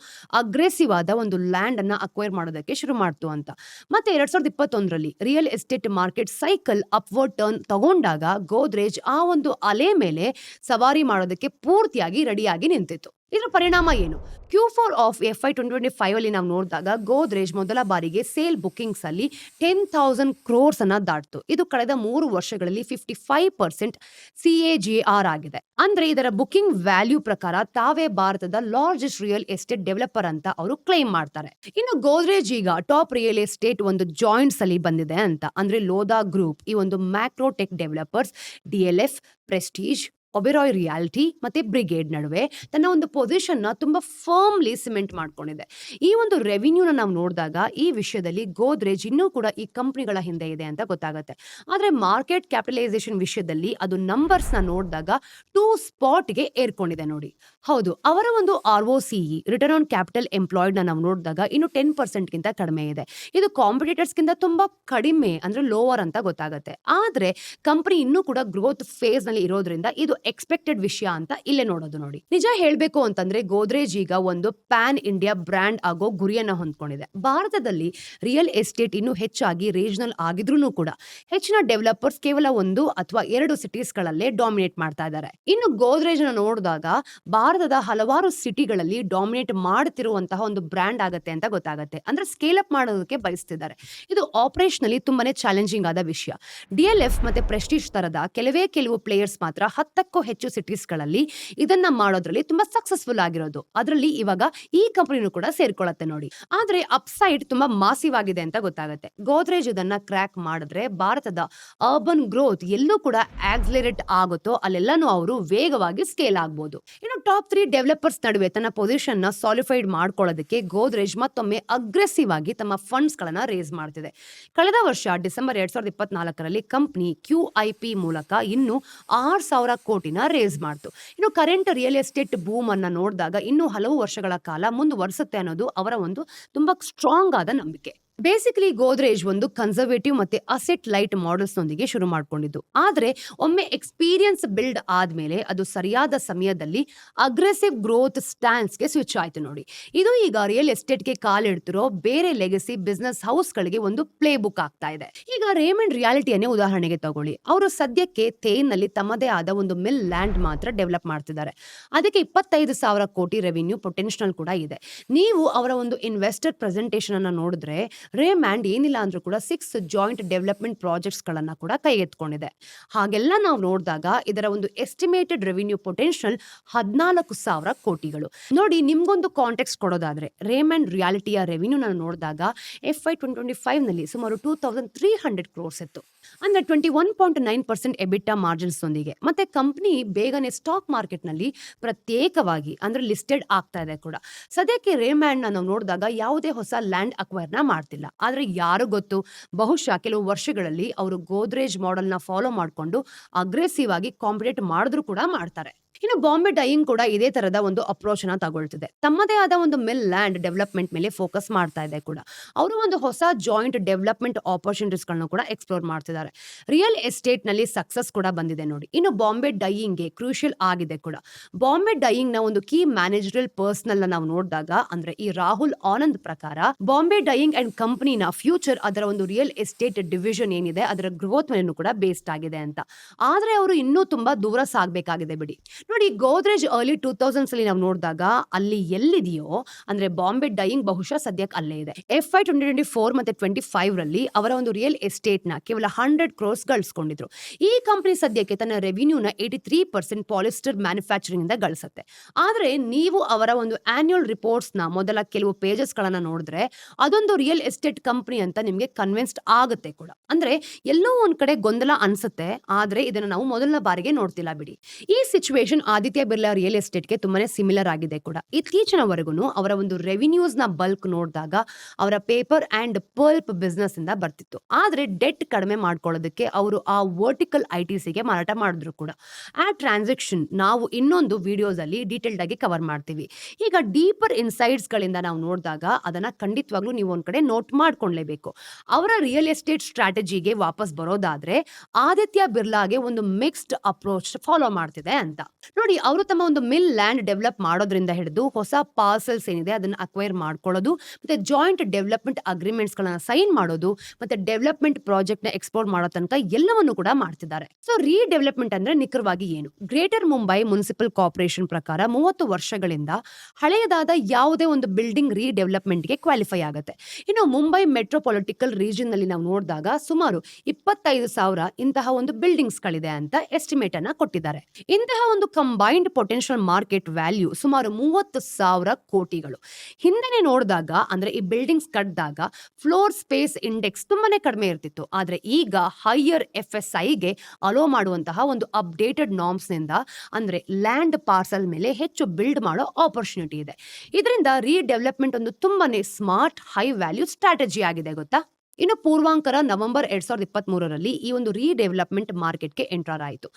ಅಗ್ರೆಸಿವ್ ಆದ ಒಂದು ಲ್ಯಾಂಡ್ ಅನ್ನ ಅಕ್ವೈರ್ ಮಾಡೋದಕ್ಕೆ ಶುರು ಮಾಡ್ತು ಅಂತ. ಮತ್ತೆ ಎರಡ್ ಸಾವಿರದ ಇಪ್ಪತ್ತೊಂದರಲ್ಲಿ real estate market cycle upward turn ತಗೊಂಡಾಗ ಗೋದ್ರೇಜ್ ಆ ಒಂದು ಅಲೆ ಮೇಲೆ ಸವಾರಿ ಮಾಡೋದಕ್ಕೆ ಪೂರ್ತಿಯಾಗಿ ರೆಡಿಯಾಗಿ ನಿಂತಿತ್ತು. ಇದರ ಪರಿಣಾಮ ಏನು? Q four of F Y twenty twenty five ಅಲ್ಲಿ ನಾವು ನೋಡಿದಾಗ ಗೋದ್ರೇಜ್ ಮೊದಲ ಬಾರಿಗೆ ಸೇಲ್ ಬುಕಿಂಗ್ಸ್ ಅಲ್ಲಿ ಟೆನ್ ಥೌಸಂಡ್ ಕ್ರೋರ್ಸ್ ಅನ್ನ ದಾಟ್ತು. ಇದು ಕಳೆದ ಮೂರು ವರ್ಷಗಳಲ್ಲಿ ಫಿಫ್ಟಿ ಫೈವ್ ಪರ್ಸೆಂಟ್ ಸಿಎಜಿಆರ್ ಆಗಿದೆ. ಅಂದ್ರೆ ಇದರ ಬುಕಿಂಗ್ ವ್ಯಾಲ್ಯೂ ಪ್ರಕಾರ ತಾವೇ ಭಾರತದ ಲಾರ್ಜೆಸ್ಟ್ ರಿಯಲ್ ಎಸ್ಟೇಟ್ ಡೆವಲಪರ್ ಅಂತ ಅವರು ಕ್ಲೈಮ್ ಮಾಡ್ತಾರೆ. ಇನ್ನು ಗೋದ್ರೇಜ್ ಈಗ ಟಾಪ್ ರಿಯಲ್ ಎಸ್ಟೇಟ್ ಒಂದು ಜಾಯಿಂಟ್ಸ್ ಅಲ್ಲಿ ಬಂದಿದೆ ಅಂತ. ಅಂದ್ರೆ ಲೋದಾ ಗ್ರೂಪ್ ಈ ಒಂದು Macrotech Developers DLF Prestige Oberoi Realty ಮತ್ತು ಬ್ರಿಗೇಡ್ ನಡುವೆ ತನ್ನ ಒಂದು ಪೊಸಿಷನ್ನ ತುಂಬ ಫರ್ಮ್ಲಿ ಸಿಮೆಂಟ್ ಮಾಡ್ಕೊಂಡಿದೆ. ಈ ಒಂದು ರೆವಿನ್ಯೂನ ನಾವು ನೋಡಿದಾಗ ಈ ವಿಷಯದಲ್ಲಿ ಗೋದ್ರೇಜ್ ಇನ್ನೂ ಕೂಡ ಈ ಕಂಪ್ನಿಗಳ ಹಿಂದೆ ಇದೆ ಅಂತ ಗೊತ್ತಾಗುತ್ತೆ. ಆದರೆ ಮಾರ್ಕೆಟ್ ಕ್ಯಾಪಿಟಲೈಸೇಷನ್ ವಿಷಯದಲ್ಲಿ ಅದು ನಂಬರ್ಸ್ನ ನೋಡಿದಾಗ ಟೂ ಸ್ಪಾಟ್ಗೆ ಏರ್ಕೊಂಡಿದೆ ನೋಡಿ. ಹೌದು, ಅವರ ಒಂದು R O C E return on capital ಎಂಪ್ಲಾಯ್ಡ್ನ ನಾವು ನೋಡಿದಾಗ ಇನ್ನು ಟೆನ್ ಪರ್ಸೆಂಟ್ಗಿಂತ ಕಡಿಮೆ ಇದೆ. ಇದು ಕಾಂಪಿಟೇಟರ್ಸ್ಗಿಂತ ತುಂಬಾ ಕಡಿಮೆ ಅಂದರೆ ಲೋವರ್ ಅಂತ ಗೊತ್ತಾಗುತ್ತೆ. ಆದರೆ ಕಂಪ್ನಿ ಇನ್ನೂ ಕೂಡ ಗ್ರೋತ್ ಫೇಸ್ನಲ್ಲಿ ಇರೋದ್ರಿಂದ ಇದು ಎಕ್ಸ್ಪೆಕ್ಟೆಡ್ ವಿಷಯ ಅಂತ ಇಲ್ಲೇ ನೋಡೋದು ನೋಡಿ. ನಿಜ ಹೇಳ್ಬೇಕು ಅಂತಂದ್ರೆ ಗೋದ್ರೇಜ್ ಈಗ ಒಂದು ಪ್ಯಾನ್ ಇಂಡಿಯಾ ಬ್ರ್ಯಾಂಡ್ ಆಗೋ ಗುರಿಯನ್ನ ಹೊಂದ್ಕೊಂಡಿದೆ. ಭಾರತದಲ್ಲಿ ರಿಯಲ್ ಎಸ್ಟೇಟ್ ಇನ್ನೂ ಹೆಚ್ಚಾಗಿ ರೀಜನಲ್ ಆಗಿದ್ರು ಕೂಡ ಹೆಚ್ಚಿನ ಡೆವಲಪರ್ಸ್ ಕೇವಲ ಒಂದು ಅಥವಾ ಎರಡು ಸಿಟೀಸ್ ಗಳಲ್ಲೇ ಡಾಮಿನೇಟ್ ಮಾಡ್ತಾ ಇದ್ದಾರೆ. ಇನ್ನು ಗೋದ್ರೇಜ್ನ ನೋಡಿದಾಗ ಭಾರತದ ಹಲವಾರು ಸಿಟಿಗಳಲ್ಲಿ ಡಾಮಿನೇಟ್ ಮಾಡ್ತಿರುವಂತಹ ಒಂದು ಬ್ರ್ಯಾಂಡ್ ಆಗತ್ತೆ ಅಂತ ಗೊತ್ತಾಗುತ್ತೆ. ಅಂದ್ರೆ ಸ್ಕೇಲ್ ಅಪ್ ಮಾಡೋದಕ್ಕೆ ಬಯಸ್ತಿದ್ದಾರೆ. ಇದು ಆಪರೇಷನಲ್ಲಿ ತುಂಬಾನೇ ಚಾಲೆಂಜಿಂಗ್ ಆದ ವಿಷಯ. ಡಿಎಲ್ಎಫ್ ಎಲ್ ಎಫ್ ಮತ್ತೆ ಪ್ರೆಸ್ಟೀಜ್ ತರದ ಕೆಲವೇ ಕೆಲವು ಪ್ಲೇಯರ್ಸ್ ಮಾತ್ರ ಹತ್ತಕ್ಕೂ ಹೆಚ್ಚು ಸಿಟೀಸ್ಗಳಲ್ಲಿ ಇದನ್ನ ಮಾಡೋದ್ರಲ್ಲಿ ತುಂಬಾ ಸಕ್ಸಸ್ಫುಲ್ ಆಗಿರೋದು. ಅದರಲ್ಲಿ ಇವಾಗ ಈ ಕಂಪನಿನೂ ಕೂಡ ಸೇರ್ಕೊಳ್ಳುತ್ತೆ ನೋಡಿ. ಆದ್ರೆ ಅಪ್ಸೈಡ್ ತುಂಬಾ ಮಾಸಿವ್ ಆಗಿದೆ ಅಂತ ಗೊತ್ತಾಗುತ್ತೆ. ಗೋದ್ರೇಜ್ ಇದನ್ನ ಕ್ರ್ಯಾಕ್ ಮಾಡಿದ್ರೆ ಭಾರತದ ಅರ್ಬನ್ ಗ್ರೋತ್ ಎಲ್ಲೂ ಕೂಡ ಆಕ್ಸಿಲರೇಟ್ ಆಗುತ್ತೋ ಅಲ್ಲೆಲ್ಲಾನು ಅವರು ವೇಗವಾಗಿ ಸ್ಕೇಲ್ ಆಗ್ಬೋದು. ಇನ್ನು ಟಾಪ್ ತ್ರೀ ಡೆವಲಪರ್ಸ್ ನಡುವೆ ತನ್ನ ಪೊಸಿಷನ್ನ ಸಾಲಿಫೈಡ್ ಮಾಡ್ಕೊಳ್ಳೋದಕ್ಕೆ ಗೋದ್ರೇಜ್ ಮತ್ತೊಮ್ಮೆ ಅಗ್ರೆಸಿವ್ ಆಗಿ ತಮ್ಮ ಫಂಡ್ಸ್ ಗಳನ್ನ ರೇಸ್ ಮಾಡ್ತಿದೆ. ಕಳೆದ ವರ್ಷ ಡಿಸೆಂಬರ್ ಎರಡ್ ಸಾವಿರದ ಇಪ್ಪತ್ನಾಲ್ಕರಲ್ಲಿ ಕಂಪ್ನಿ ಕ್ಯೂ ಐ ಪಿ ಮೂಲಕ ಇನ್ನು ಆರ್ ಸಾವಿರ ಕೋಟಿನ ರೇಸ್ ಮಾಡ್ತು. ಇನ್ನು ಕರೆಂಟ್ ರಿಯಲ್ ಎಸ್ಟೇಟ್ ಬೂಮ್ ಅನ್ನ ನೋಡಿದಾಗ ಇನ್ನೂ ಹಲವು ವರ್ಷಗಳ ಕಾಲ ಮುಂದುವರಿಸುತ್ತೆ ಅನ್ನೋದು ಅವರ ಒಂದು ತುಂಬಾ ಸ್ಟ್ರಾಂಗ್ ಆದ ನಂಬಿಕೆ. ಬೇಸಿಕಲಿ ಗೋದ್ರೇಜ್ ಒಂದು ಕನ್ಸರ್ವೇಟಿವ್ ಮತ್ತೆ ಅಸೆಟ್ ಲೈಟ್ ಮಾಡೆಲ್ಸ್ ನೊಂದಿಗೆ ಶುರು ಮಾಡ್ಕೊಂಡಿದ್ದು. ಆದ್ರೆ, ಒಮ್ಮೆ ಎಕ್ಸ್ಪೀರಿಯನ್ಸ್ ಬಿಲ್ಡ್ ಆದ್ಮೇಲೆ ಅದು ಸರಿಯಾದ ಸಮಯದಲ್ಲಿ ಅಗ್ರೆಸಿವ್ ಗ್ರೋತ್ ಸ್ಟ್ಯಾನ್ಸ್ಗೆ ಸ್ವಿಚ್ ಆಯ್ತು ನೋಡಿ. ಇದು ಈಗ ರಿಯಲ್ ಎಸ್ಟೇಟ್ಗೆ ಕಾಲಿಡ್ತಿರೋ ಬೇರೆ ಲೆಗಸಿ ಬಿಸ್ನೆಸ್ ಹೌಸ್ಗಳಿಗೆ ಒಂದು ಪ್ಲೇ ಬುಕ್ ಆಗ್ತಾ ಇದೆ. ಈಗ ರೇಮಂಡ್ ರಿಯಾಲಿಟಿಯನ್ನೇ ಉದಾಹರಣೆಗೆ ತಗೊಳ್ಳಿ. ಅವರು ಸದ್ಯಕ್ಕೆ ತೇನ್ನಲ್ಲಿ ತಮ್ಮದೇ ಆದ ಒಂದು ಮಿಲ್ ಲ್ಯಾಂಡ್ ಮಾತ್ರ ಡೆವಲಪ್ ಮಾಡ್ತಿದ್ದಾರೆ. ಅದಕ್ಕೆ ಇಪ್ಪತ್ತೈದು ಸಾವಿರ ಕೋಟಿ ರೆವಿನ್ಯೂ ಪೊಟೆನ್ಷಿಯಲ್ ಕೂಡ ಇದೆ. ನೀವು ಅವರ ಒಂದು ಇನ್ವೆಸ್ಟರ್ ಪ್ರೆಸೆಂಟೇಷನ್ ಅನ್ನ ನೋಡಿದ್ರೆ ರೇಮ್ಯಾಂಡ್ ಏನಿಲ್ಲ ಅಂದ್ರೂ ಕೂಡ ಸಿಕ್ಸ್ ಜಾಯಿಂಟ್ ಡೆವಲಪ್ಮೆಂಟ್ ಪ್ರಾಜೆಕ್ಟ್ಸ್ ಗಳನ್ನ ಕೂಡ ಕೈಗೆತ್ಕೊಂಡಿದೆ ಹಾಗೆಲ್ಲ ನಾವು ನೋಡಿದಾಗ ಇದರ ಒಂದು ಎಸ್ಟಿಮೇಟೆಡ್ ರೆವಿನ್ಯೂ ಪೊಟೆನ್ಷಿಯಲ್ ಹದಿನಾಲ್ಕು ಸಾವಿರ ಕೋಟಿಗಳು. ನೋಡಿ, ನಿಮ್ಗೊಂದು ಕೊಡೋದಾದರೆ ಕೊಡೋದಾದ್ರೆ ಆ್ಯಂಡ್ ರಿಯಾಲಿಟಿಯ ರೆವಿನ್ಯೂ ನಾನು ನೋಡಿದಾಗ ಎಫ್ ಐ ಟ್ವೆಂಟಿ ಟ್ವೆಂಟಿ ಫೈವ್ನಲ್ಲಿ ಸುಮಾರು two thousand three hundred crores ಇತ್ತು. ಅಂದ್ರೆ twenty one point nine percent EBITDA margins ಒಂದಿಗೆ ಮತ್ತೆ ಕಂಪ್ನಿ ಬೇಗನೆ ಸ್ಟಾಕ್ ಮಾರ್ಕೆಟ್ನಲ್ಲಿ ಪ್ರತ್ಯೇಕವಾಗಿ, ಅಂದ್ರೆ ಲಿಸ್ಟೆಡ್ ಆಗ್ತಾ ಇದೆ ಕೂಡ. ಸದ್ಯಕ್ಕೆ ರೇಮ್ಯಾಂಡ್ ನಾವು ನೋಡಿದಾಗ ಯಾವುದೇ ಹೊಸ ಲ್ಯಾಂಡ್ ಅಕ್ವೈರ್ನ ಮಾಡ್ತಿಲ್ಲ ಆದರೆ ಯಾರು ಗೊತ್ತು, ಬಹುಶಃ ಕೆಲವು ವರ್ಷಗಳಲ್ಲಿ ಅವರು ಗೋದ್ರೇಜ್ ಮಾಡೆಲ್ನ ಫಾಲೋ ಮಾಡಿಕೊಂಡು ಅಗ್ರೆಸಿವ್ ಆಗಿ ಕಾಂಪಿಟೇಟ್ ಮಾಡಿದ್ರು ಕೂಡ ಮಾಡ್ತಾರೆ. ಇನ್ನು ಬಾಂಬೆ ಡೈಯಿಂಗ್ ಕೂಡ ಇದೇ ತರದ ಒಂದು ಅಪ್ರೋಚ್ನ ತಗೊಳ್ತಿದೆ. ತಮ್ಮದೇ ಆದ ಒಂದು ಮಿಲ್ ಲ್ಯಾಂಡ್ ಡೆವಲಪ್ಮೆಂಟ್ ಮೇಲೆ ಫೋಕಸ್ ಮಾಡ್ತಾ ಇದೆ ಕೂಡ. ಅವರು ಒಂದು ಹೊಸ ಜಾಯಿಂಟ್ ಡೆವಲಪ್ಮೆಂಟ್ ಆಪರ್ಚುನಿಟೀಸ್ಗಳನ್ನು ಕೂಡ ಎಕ್ಸ್ಪ್ಲೋರ್ ಮಾಡ್ತಿದ್ದಾರೆ. ರಿಯಲ್ ಎಸ್ಟೇಟ್ನಲ್ಲಿ ಸಕ್ಸಸ್ ಕೂಡ ಬಂದಿದೆ ನೋಡಿ. ಇನ್ನು ಬಾಂಬೆ ಡೈಯಿಂಗ್ಗೆ ಕ್ರೂಷಿಯಲ್ ಆಗಿದೆ ಕೂಡ. ಬಾಂಬೆ ಡೈಯಿಂಗ್ನ ಒಂದು ಕೀ ಮ್ಯಾನೇಜರಲ್ ಪರ್ಸನಲ್ ನಾವು ನೋಡಿದಾಗ, ಅಂದ್ರೆ ಈ ರಾಹುಲ್ ಆನಂದ್ ಪ್ರಕಾರ, ಬಾಂಬೆ ಡೈಯಿಂಗ್ ಅಂಡ್ ಕಂಪನಿನ ಫ್ಯೂಚರ್ ಅದರ ಒಂದು ರಿಯಲ್ ಎಸ್ಟೇಟ್ ಡಿವಿಷನ್ ಏನಿದೆ, ಅದರ ಗ್ರೋತ್ ಮೇಲೂ ಕೂಡ ಬೇಸ್ಡ್ ಆಗಿದೆ ಅಂತ. ಆದ್ರೆ ಅವರು ಇನ್ನೂ ತುಂಬಾ ದೂರ ಸಾಗಬೇಕಾಗಿದೆ ಬಿಡಿ. ನೋಡಿ ಗೋದ್ರೇಜ್ ಅರ್ಲಿ ಟೂ ತೌಸಂಡ್ಸ್ ಅಲ್ಲಿ ನಾವು ನೋಡಿದಾಗ ಅಲ್ಲಿ ಎಲ್ಲಿದೆಯೋ, ಅಂದ್ರೆ ಬಾಂಬೆ ಡೈಯಿಂಗ್ ಬಹುಶಃ ಸದ್ಯಕ್ಕೆ ಅಲ್ಲೇ ಇದೆ. F I twenty twenty four ಮತ್ತೆ ಟ್ವೆಂಟಿ ಫೈವ್ ರಲ್ಲಿ ಅವರ ಒಂದು ರಿಯಲ್ ಎಸ್ಟೇಟ್ನ ಕೇವಲ ಹಂಡ್ರೆಡ್ ಕ್ರೋರ್ಸ್ ಗಳಿಸ್ಕೊಂಡಿದ್ರು. ಈ ಕಂಪನಿ ಸದ್ಯಕ್ಕೆ ತನ್ನ ರೆವಿನ್ಯೂನ eighty three percent polyester manufacturing ಇಂದ ಗಳಿಸುತ್ತೆ. ಆದ್ರೆ ನೀವು ಅವರ ಒಂದು ಆನ್ಯುಯಲ್ ರಿಪೋರ್ಟ್ಸ್ನ ಮೊದಲ ಕೆಲವು ಪೇಜಸ್ ಗಳನ್ನ ನೋಡಿದ್ರೆ ಅದೊಂದು ರಿಯಲ್ ಎಸ್ಟೇಟ್ ಕಂಪನಿ ಅಂತ ನಿಮ್ಗೆ ಕನ್ವಿನ್ಸ್ಡ್ ಆಗುತ್ತೆ ಕೂಡ. ಅಂದ್ರೆ ಎಲ್ಲೋ ಒಂದ್ ಕಡೆ ಗೊಂದಲ ಅನ್ಸುತ್ತೆ, ಆದ್ರೆ ಇದನ್ನ ನಾವು ಮೊದಲ ಬಾರಿಗೆ ನೋಡ್ತಿಲ್ಲ ಬಿಡಿ. ಈ ಸಿಚುವೇಶನ್ ಆದಿತ್ಯ ಬಿರ್ಲಾ ರಿಯಲ್ ಎಸ್ಟೇಟ್ಗೆ ತುಂಬಾನೇ ಸಿಮಿಲರ್ ಆಗಿದೆ ಕೂಡ. ಇತ್ತೀಚಿನವರೆಗೂ ಅವರ ಒಂದು ರೆವಿನ್ಯೂಸ್ನ ಬಲ್ಕ್ ನೋಡಿದಾಗ ಅವರ ಪೇಪರ್ ಅಂಡ್ ಪಲ್ಪ್ ಬಿಸ್ನೆಸ್ ಇಂದ ಬರ್ತಿತ್ತು. ಆದ್ರೆ ಡೆಟ್ ಕಡಿಮೆ ಮಾಡ್ಕೊಳ್ಳೋದಕ್ಕೆ ಅವರು ಆ ವರ್ಟಿಕಲ್ ಐ ಟಿ ಸಿಗೆ ಮಾರಾಟ ಮಾಡಿದ್ರು ಕೂಡ. ಆ ಟ್ರಾನ್ಸಾಕ್ಷನ್ ನಾವು ಇನ್ನೊಂದು ವಿಡಿಯೋಸ್ ಅಲ್ಲಿ ಡೀಟೇಲ್ಡ್ ಆಗಿ ಕವರ್ ಮಾಡ್ತೀವಿ. ಈಗ ಡೀಪರ್ ಇನ್ಸೈಟ್ಸ್ ಗಳಿಂದ ನಾವು ನೋಡಿದಾಗ ಅದನ್ನ ಖಂಡಿತವಾಗ್ಲೂ ನೀವು ಒಂದ್ ಕಡೆ ನೋಟ್ ಮಾಡ್ಕೊಳ್ಲೇಬೇಕು. ಅವರ ರಿಯಲ್ ಎಸ್ಟೇಟ್ ಸ್ಟ್ರಾಟಜಿಗೆ ವಾಪಸ್ ಬರೋದಾದ್ರೆ ಆದಿತ್ಯ ಬಿರ್ಲಾಗೆ ಒಂದು ಮಿಕ್ಸ್ಡ್ ಅಪ್ರೋಚ್ ಫಾಲೋ ಮಾಡ್ತಿದೆ ಅಂತ. ನೋಡಿ, ಅವರು ತಮ್ಮ ಒಂದು ಮಿಲ್ ಲ್ಯಾಂಡ್ ಡೆವಲಪ್ ಮಾಡೋದ್ರಿಂದ ಹಿಡಿದು ಹೊಸ ಪಾರ್ಸಲ್ಸ್ ಏನಿದೆ ಅದನ್ನ ಅಕ್ವೈರ್ ಮಾಡ್ಕೊಳ್ಳೋದು, ಮತ್ತೆ ಜಾಯಿಂಟ್ ಡೆವಲಪ್ಮೆಂಟ್ ಅಗ್ರಿಮೆಂಟ್ಸ್ ಗಳನ್ನ ಸೈನ್ ಮಾಡೋದು, ಮತ್ತೆ ಡೆವಲಪ್ಮೆಂಟ್ ಪ್ರಾಜೆಕ್ಟ್ನ ಎಕ್ಸ್ಪೋರ್ಟ್ ಮಾಡೋ ತನಕ ಎಲ್ಲವನ್ನು ಕೂಡ ಮಾಡ್ತಿದ್ದಾರೆ. ಸೊ, ರೀಡೆವಲಪ್ಮೆಂಟ್ ಅಂದ್ರೆ ನಿಖರವಾಗಿ ಏನು? ಗ್ರೇಟರ್ ಮುಂಬೈ ಮುನ್ಸಿಪಲ್ ಕಾರ್ಪೊರೇಷನ್ ಪ್ರಕಾರ ಮೂವತ್ತು ವರ್ಷಗಳಿಂದ ಹಳೆಯದಾದ ಯಾವುದೇ ಒಂದು ಬಿಲ್ಡಿಂಗ್ ರೀಡೆವಲಪ್ಮೆಂಟ್ಗೆ ಕ್ವಾಲಿಫೈ ಆಗುತ್ತೆ. ಇನ್ನು ಮುಂಬೈ ಮೆಟ್ರೋಪಾಲಿಟಿಕಲ್ ರೀಜನ್ನಲ್ಲಿ ನಾವು ನೋಡಿದಾಗ ಸುಮಾರು ಇಪ್ಪತ್ತೈದು ಸಾವಿರ ಇಂತಹ ಒಂದು ಬಿಲ್ಡಿಂಗ್ಸ್ ಗಳಿದೆ ಅಂತ ಎಸ್ಟಿಮೇಟ್ ಅನ್ನ ಕೊಟ್ಟಿದ್ದಾರೆ. ಇಂತಹ ಒಂದು ಕಂಬೈನ್ಡ್ ಪೊಟೆನ್ಷಿಯಲ್ ಮಾರ್ಕೆಟ್ ವ್ಯಾಲ್ಯೂ ಸುಮಾರು ಮೂವತ್ತು ಸಾವಿರ ಕೋಟಿಗಳು. ಹಿಂದೆನೆ ನೋಡಿದಾಗ, ಅಂದ್ರೆ ಈ ಬಿಲ್ಡಿಂಗ್ಸ್ ಕಟ್ಟಿದಾಗ ಫ್ಲೋರ್ ಸ್ಪೇಸ್ ಇಂಡೆಕ್ಸ್ ತುಂಬಾನೇ ಕಡಿಮೆ ಇರ್ತಿತ್ತು. ಆದ್ರೆ ಈಗ ಹೈಯರ್ ಎಫ್ ಎಸ್ ಐಗೆ ಅಲೋ ಮಾಡುವಂತಹ ಒಂದು ಅಪ್ಡೇಟೆಡ್ ನಾಮ್ಸ್ನಿಂದ, ಅಂದ್ರೆ ಲ್ಯಾಂಡ್ ಪಾರ್ಸಲ್ ಮೇಲೆ ಹೆಚ್ಚು ಬಿಲ್ಡ್ ಮಾಡೋ ಆಪರ್ಚುನಿಟಿ ಇದೆ. ಇದರಿಂದ ರೀಡೆವಲಪ್ಮೆಂಟ್ ಒಂದು ತುಂಬಾನೇ ಸ್ಮಾರ್ಟ್ ಹೈ ವ್ಯಾಲ್ಯೂ ಸ್ಟ್ರಾಟಜಿ ಆಗಿದೆ, ಗೊತ್ತಾ? ಇನ್ನು ಪೂರ್ವಾಂಕರ ನವೆಂಬರ್ ಎರಡ್ ಸಾವಿರದ ಇಪ್ಪತ್ತ್ ಮೂರರಲ್ಲಿ ಈ ಒಂದು ರೀಡೆವಲಪ್ಮೆಂಟ್ ಮಾರ್ಕೆಟ್ಗೆ ಎಂಟರ್ ಆಯಿತು.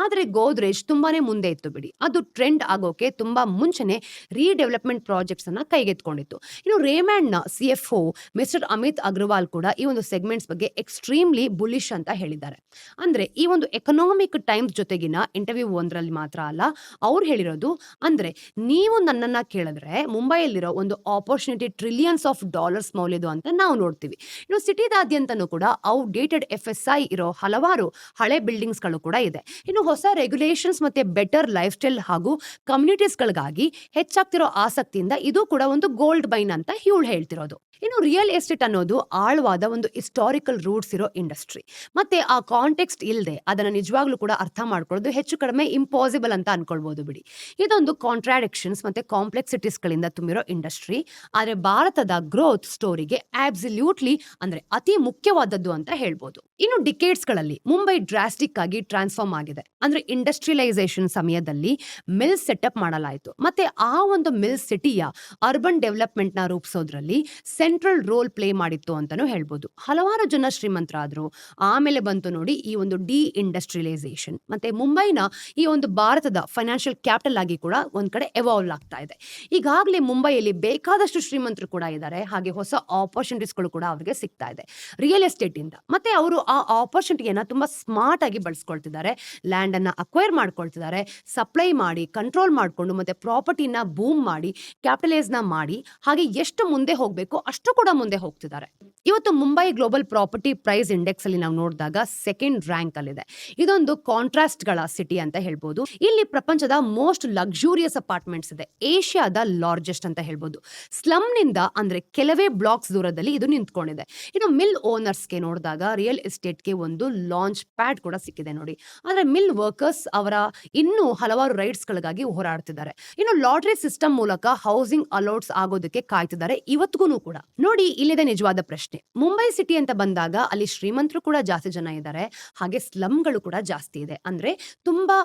ಆದರೆ ಗೋದ್ರೇಜ್ ತುಂಬಾನೇ ಮುಂದೆ ಇತ್ತು ಬಿಡಿ. ಅದು ಟ್ರೆಂಡ್ ಆಗೋಕೆ ತುಂಬಾ ಮುಂಚೆನೆ ರೀಡೆವಲಪ್ಮೆಂಟ್ ಪ್ರಾಜೆಕ್ಟ್ಸ್ ಅನ್ನ ಕೈಗೆತ್ಕೊಂಡಿತ್ತು ಇನ್ನು ರೇಮ್ಯಾಂಡ್ನ C F O mister Amit Agarwal ಕೂಡ ಈ ಒಂದು ಸೆಗ್ಮೆಂಟ್ಸ್ ಬಗ್ಗೆ ಎಕ್ಸ್ಟ್ರೀಮ್ಲಿ ಬುಲಿಶ್ ಅಂತ ಹೇಳಿದ್ದಾರೆ. ಅಂದ್ರೆ ಈ ಒಂದು ಎಕನಾಮಿಕ್ ಟೈಮ್ಸ್ ಜೊತೆಗಿನ ಇಂಟರ್ವ್ಯೂ ಒಂದರಲ್ಲಿ ಮಾತ್ರ ಅಲ್ಲ, ಅವ್ರು ಹೇಳಿರೋದು ಅಂದ್ರೆ ನೀವು ನನ್ನನ್ನ ಕೇಳಿದ್ರೆ ಮುಂಬೈಯಲ್ಲಿರೋ ಒಂದು ಆಪರ್ಚುನಿಟಿ ಟ್ರಿಲಿಯನ್ಸ್ ಆಫ್ ಡಾಲರ್ಸ್ ಮೌಲ್ಯದು ಅಂತ ನಾವು ನೋಡ್ತೀವಿ. ಇನ್ನು ಸಿಟಿದಾದ್ಯಂತನೂ ಕೂಡ ಔಟ್ಡೇಟೆಡ್ ಎಫ್ ಎಸ್ ಐ ಇರೋ ಹಲವಾರು ಹಳೆ ಬಿಲ್ಡಿಂಗ್ಸ್ಗಳು ಕೂಡ ಇದೆ. ಇನ್ನು ಹೊಸ ರೆಗ್ಯುಲೇಷನ್ಸ್ ಮತ್ತೆ ಬೆಟರ್ ಲೈಫ್ ಸ್ಟೈಲ್ ಹಾಗೂ ಕಮ್ಯುನಿಟೀಸ್ಗಳಿಗಾಗಿ ಹೆಚ್ಚಾಗ್ತಿರೋ ಆಸಕ್ತಿಯಿಂದ ಇದು ಕೂಡ ಒಂದು ಗೋಲ್ಡ್ ಬೈನ್ ಅಂತ ಇವಳು ಹೇಳ್ತಿರೋದು. ಇನ್ನು ರಿಯಲ್ ಎಸ್ಟೇಟ್ ಅನ್ನೋದು ಆಳವಾದ ಒಂದು ಹಿಸ್ಟಾರಿಕಲ್ ರೂಟ್ಸ್ ಇರೋ ಇಂಡಸ್ಟ್ರಿ ಮತ್ತೆ ಆ ಕಾಂಟೆಕ್ಸ್ಟ್ ಇಲ್ಲದೆ ಅದನ್ನು ನಿಜವಾಗ್ಲೂ ಕೂಡ ಅರ್ಥ ಮಾಡ್ಕೊಳ್ಳೋದು ಹೆಚ್ಚು ಕಡಿಮೆ ಇಂಪಾಸಿಬಲ್ ಅಂತ ಅನ್ಕೊಳ್ಬೋದು ಬಿಡಿ. ಇದೊಂದು ಕಾಂಟ್ರಾಡಿಕ್ಷನ್ಸ್ ಮತ್ತೆ ಕಾಂಪ್ಲೆಕ್ಸಿಟೀಸ್ಗಳಿಂದ ತುಂಬಿರೋ ಇಂಡಸ್ಟ್ರಿ ಆದರೆ ಭಾರತದ ಗ್ರೋತ್ ಸ್ಟೋರಿಗೆ ಆಬ್ಸಲ್ಯೂಟ್ಲಿ ಅಂದ್ರೆ ಅತಿ ಮುಖ್ಯವಾದದ್ದು ಅಂತ ಹೇಳ್ಬೋದು. ಇನ್ನು ಡಿಕೇಟ್ಸ್ಗಳಲ್ಲಿ ಮುಂಬೈ ಡ್ರಾಸ್ಟಿಕ್ ಆಗಿ ಟ್ರಾನ್ಸ್ಫಾರ್ಮ್ ಆಗಿದೆ. ಅಂದ್ರೆ ಇಂಡಸ್ಟ್ರಿಯಲೈಸೇಷನ್ ಸಮಯದಲ್ಲಿ ಮಿಲ್ ಸೆಟಪ್ ಮಾಡಲಾಯಿತು. ಮತ್ತೆ ಆ ಒಂದು ಮಿಲ್ ಸಿಟಿಯ ಅರ್ಬನ್ ಡೆವಲಪ್ಮೆಂಟ್ನ ರೂಪಿಸೋದ್ರಲ್ಲಿ ಸೆಂಟ್ರಲ್ ರೋಲ್ ಪ್ಲೇ ಮಾಡಿತ್ತು ಅಂತಲೂ ಹೇಳ್ಬೋದು. ಹಲವಾರು ಜನ ಶ್ರೀಮಂತರಾದರು. ಆಮೇಲೆ ಬಂತು ನೋಡಿ ಈ ಒಂದು ಡಿ ಇಂಡಸ್ಟ್ರಿಯಲೈಸೇಷನ್ ಮತ್ತು ಮುಂಬೈನ ಈ ಒಂದು ಭಾರತದ ಫೈನಾನ್ಷಿಯಲ್ ಕ್ಯಾಪಿಟಲ್ ಆಗಿ ಕೂಡ ಒಂದು ಕಡೆ ಎವಾಲ್ವ್ ಆಗ್ತಾ ಇದೆ. ಈಗಾಗಲೇ ಮುಂಬೈಯಲ್ಲಿ ಬೇಕಾದಷ್ಟು ಶ್ರೀಮಂತರು ಕೂಡ ಇದ್ದಾರೆ ಹಾಗೆ ಹೊಸ ಆಪರ್ಚುನಿಟೀಸ್ಗಳು ಕೂಡ ಅವರಿಗೆ ಸಿಗ್ತಾ ಇದೆ. ರಿಯಲ್ ಎಸ್ಟೇಟಿಂದ ಮತ್ತು ಅವರು ಆ ಆಪರ್ಚುನಿಟಿಯನ್ನು ತುಂಬ ಸ್ಮಾರ್ಟ್ ಆಗಿ ಬಳಸ್ಕೊಳ್ತಿದ್ದಾರೆ. ಲ್ಯಾಂಡನ್ನು ಅಕ್ವೈರ್ ಮಾಡ್ಕೊಳ್ತಿದ್ದಾರೆ. ಸಪ್ಲೈ ಮಾಡಿ ಕಂಟ್ರೋಲ್ ಮಾಡಿಕೊಂಡು, ಮತ್ತು ಪ್ರಾಪರ್ಟಿನ ಬೂಮ್ ಮಾಡಿ ಕ್ಯಾಪಿಟಲೈಸ್ನ ಮಾಡಿ, ಹಾಗೆ ಎಷ್ಟು ಮುಂದೆ ಹೋಗಬೇಕು ಕೂಡ ಮುಂದೆ ಹೋಗ್ತಿದ್ದಾರೆ. ಇವತ್ತು Mumbai global property price index ಅಲ್ಲಿ ನಾವು ನೋಡಿದಾಗ ಸೆಕೆಂಡ್ ರ್ಯಾಂಕ್ ಅಲ್ಲಿದೆ. ಇದೊಂದು ಕಾಂಟ್ರಾಸ್ಟ್ಗಳ ಸಿಟಿ ಅಂತ ಹೇಳ್ಬೋದು. ಇಲ್ಲಿ ಪ್ರಪಂಚದ ಮೋಸ್ಟ್ ಲಕ್ಸುರಿಯಸ್ ಅಪಾರ್ಟ್ಮೆಂಟ್ಸ್ ಇದೆ. ಏಷ್ಯಾದ ಲಾರ್ಜೆಸ್ಟ್ ಅಂತ ಹೇಳ್ಬೋದು. ಸ್ಲಮ್ನಿಂದ ಅಂದ್ರೆ ಕೆಲವೇ ಬ್ಲಾಕ್ಸ್ ದೂರದಲ್ಲಿ ಇದು ನಿಂತ್ಕೊಂಡಿದೆ. ಇನ್ನು ಮಿಲ್ ಓನರ್ಸ್ಗೆ ನೋಡಿದಾಗ ರಿಯಲ್ ಎಸ್ಟೇಟ್ಗೆ ಒಂದು ಲಾಂಚ್ ಪ್ಯಾಡ್ ಕೂಡ ಸಿಕ್ಕಿದೆ ನೋಡಿ. ಆದ್ರೆ ಮಿಲ್ ವರ್ಕರ್ಸ್ ಅವರ ಇನ್ನೂ ಹಲವಾರು ರೈಟ್ಸ್ ಗಳಿಗಾಗಿ ಹೋರಾಡ್ತಿದ್ದಾರೆ. ಇನ್ನು ಲಾಟ್ರಿ ಸಿಸ್ಟಮ್ ಮೂಲಕ ಹೌಸಿಂಗ್ ಅಲೌಟ್ಸ್ ಆಗೋದಕ್ಕೆ ಕಾಯ್ತಿದ್ದಾರೆ. ಇವತ್ತಿಗೂ ಕೂಡ. ನೋಡಿ, ಇಲ್ಲಿದೆ ನಿಜವಾದ ಪ್ರಶ್ನೆ. ಮುಂಬೈ ಸಿಟಿ ಅಂತ ಬಂದಾಗ ಅಲ್ಲಿ ಶ್ರೀಮಂತರು ಕೂಡ ಜಾಸ್ತಿ ಜನ ಇದ್ದಾರೆ, ಹಾಗೆ ಸ್ಲಮ್ಗಳು ಕೂಡ ಜಾಸ್ತಿ ಇದೆ. ಅಂದ್ರೆ ತುಂಬಾ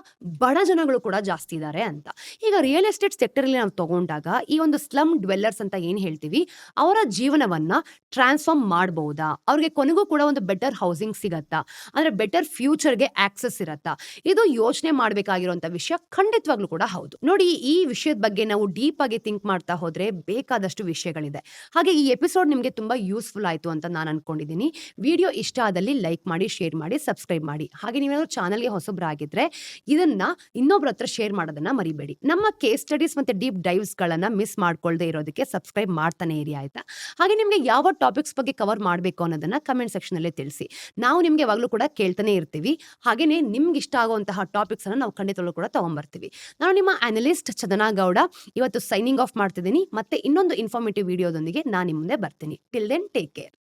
ಬಡ ಜನಗಳು ಕೂಡ ಜಾಸ್ತಿ ಇದ್ದಾರೆ ಅಂತ. ಈಗ ರಿಯಲ್ ಎಸ್ಟೇಟ್ ಸೆಕ್ಟರ್ ಅಲ್ಲಿ ನಾವು ತಗೊಂಡಾಗ ಈ ಒಂದು ಸ್ಲಮ್ ಡ್ವೆಲ್ಲರ್ಸ್ ಅಂತ ಏನ್ ಹೇಳ್ತೀವಿ? ಅವರ ಜೀವನವನ್ನ ಟ್ರಾನ್ಸ್ಫಾರ್ಮ್ ಮಾಡಬಹುದಾ ಅವ್ರಿಗೆ ಕೊನೆಗೂ ಕೂಡ ಒಂದು ಬೆಟರ್ ಹೌಸಿಂಗ್ ಸಿಗತ್ತಾ? ಅಂದ್ರೆ ಬೆಟರ್ ಫ್ಯೂಚರ್ಗೆ ಆಕ್ಸೆಸ್ ಇರತ್ತಾ? ಇದು ಯೋಚನೆ ಮಾಡಬೇಕಾಗಿರುವಂತ ವಿಷಯ ಖಂಡಿತವಾಗ್ಲೂ ಕೂಡ ಹೌದು. ನೋಡಿ, ಈ ವಿಷಯದ ಬಗ್ಗೆ ನಾವು ಡೀಪ್ ಆಗಿ ಥಿಂಕ್ ಮಾಡ್ತಾ ಹೋದ್ರೆ ಬೇಕಾದಷ್ಟು ವಿಷಯಗಳಿದೆ. ಹಾಗೆ ಈ ಎಪಿಸೋಡ್ ನಿಮಗೆ ತುಂಬಾ ಯೂಸ್ಫುಲ್ ಆಯ್ತು ಅಂತ ನಾನು ಅನ್ಕೊಂಡಿದ್ದೀನಿ ವಿಡಿಯೋ ಇಷ್ಟ ಆದಲ್ಲಿ ಲೈಕ್ ಮಾಡಿ ಶೇರ್ ಮಾಡಿ ಸಬ್ಸ್ಕ್ರೈಬ್ ಮಾಡಿ. ಹಾಗೆ ನೀವೇನಾದ್ರು ಚಾನಲ್ಗೆ ಹೊಸಬ್ರಾಗಿದ್ದರೆ ಇದನ್ನ ಇನ್ನೊಬ್ರ ಹತ್ರ ಶೇರ್ ಮಾಡೋದನ್ನ ಮರಿಬೇಡಿ. ನಮ್ಮ ಕೇಸ್ ಸ್ಟಡೀಸ್ ಮತ್ತೆ ಡೀಪ್ ಡೈವ್ಸ್ ಗಳನ್ನ ಮಿಸ್ ಮಾಡ್ಕೊಳ್ದೆ ಇರೋದಕ್ಕೆ ಸಬ್ಸ್ಕ್ರೈಬ್ ಮಾಡ್ತಾನೆ ಇರಿ ಆಯ್ತಾ? ಹಾಗೆ ನಿಮಗೆ ಯಾವ ಟಾಪಿಕ್ಸ್ ಬಗ್ಗೆ ಕವರ್ ಮಾಡಬೇಕು ಅನ್ನೋದನ್ನ ಕಮೆಂಟ್ ಸೆಕ್ಷನ್ ಅಲ್ಲೇ ತಿಳಿಸಿ. ನಾವು ನಿಮ್ಗೆ ಯಾವಾಗಲೂ ಕೂಡ ಕೇಳ್ತಾನೆ ಇರ್ತೀವಿ. ಹಾಗೇನೆ ನಿಮ್ಗೆ ಇಷ್ಟ ಆಗುವಂತಹ ಟಾಪಿಕ್ಸ್ ಅನ್ನ ನಾವು ಖಂಡಿತವಾಗ್ಲೂ ಕೂಡ ತೊಗೊಂಬರ್ತೀವಿ. ನಾನು ನಿಮ್ಮ ಅನಲಿಸ್ಟ್ ಚದನಾ ಗೌಡ. ಇವತ್ತು ಸೈನಿಂಗ್ ಆಫ್ ಮಾಡ್ತಿದ್ದೀನಿ. ಮತ್ತೆ ಇನ್ನೊಂದು ಇನ್ಫಾರ್ಮೇಟಿವ್ ವಿಡಿಯೋದೊಂದಿಗೆ ನಾನು ನಿಮ್ಮ ಮುಂದೆ ಬರ್ತೀನಿ. Till then take care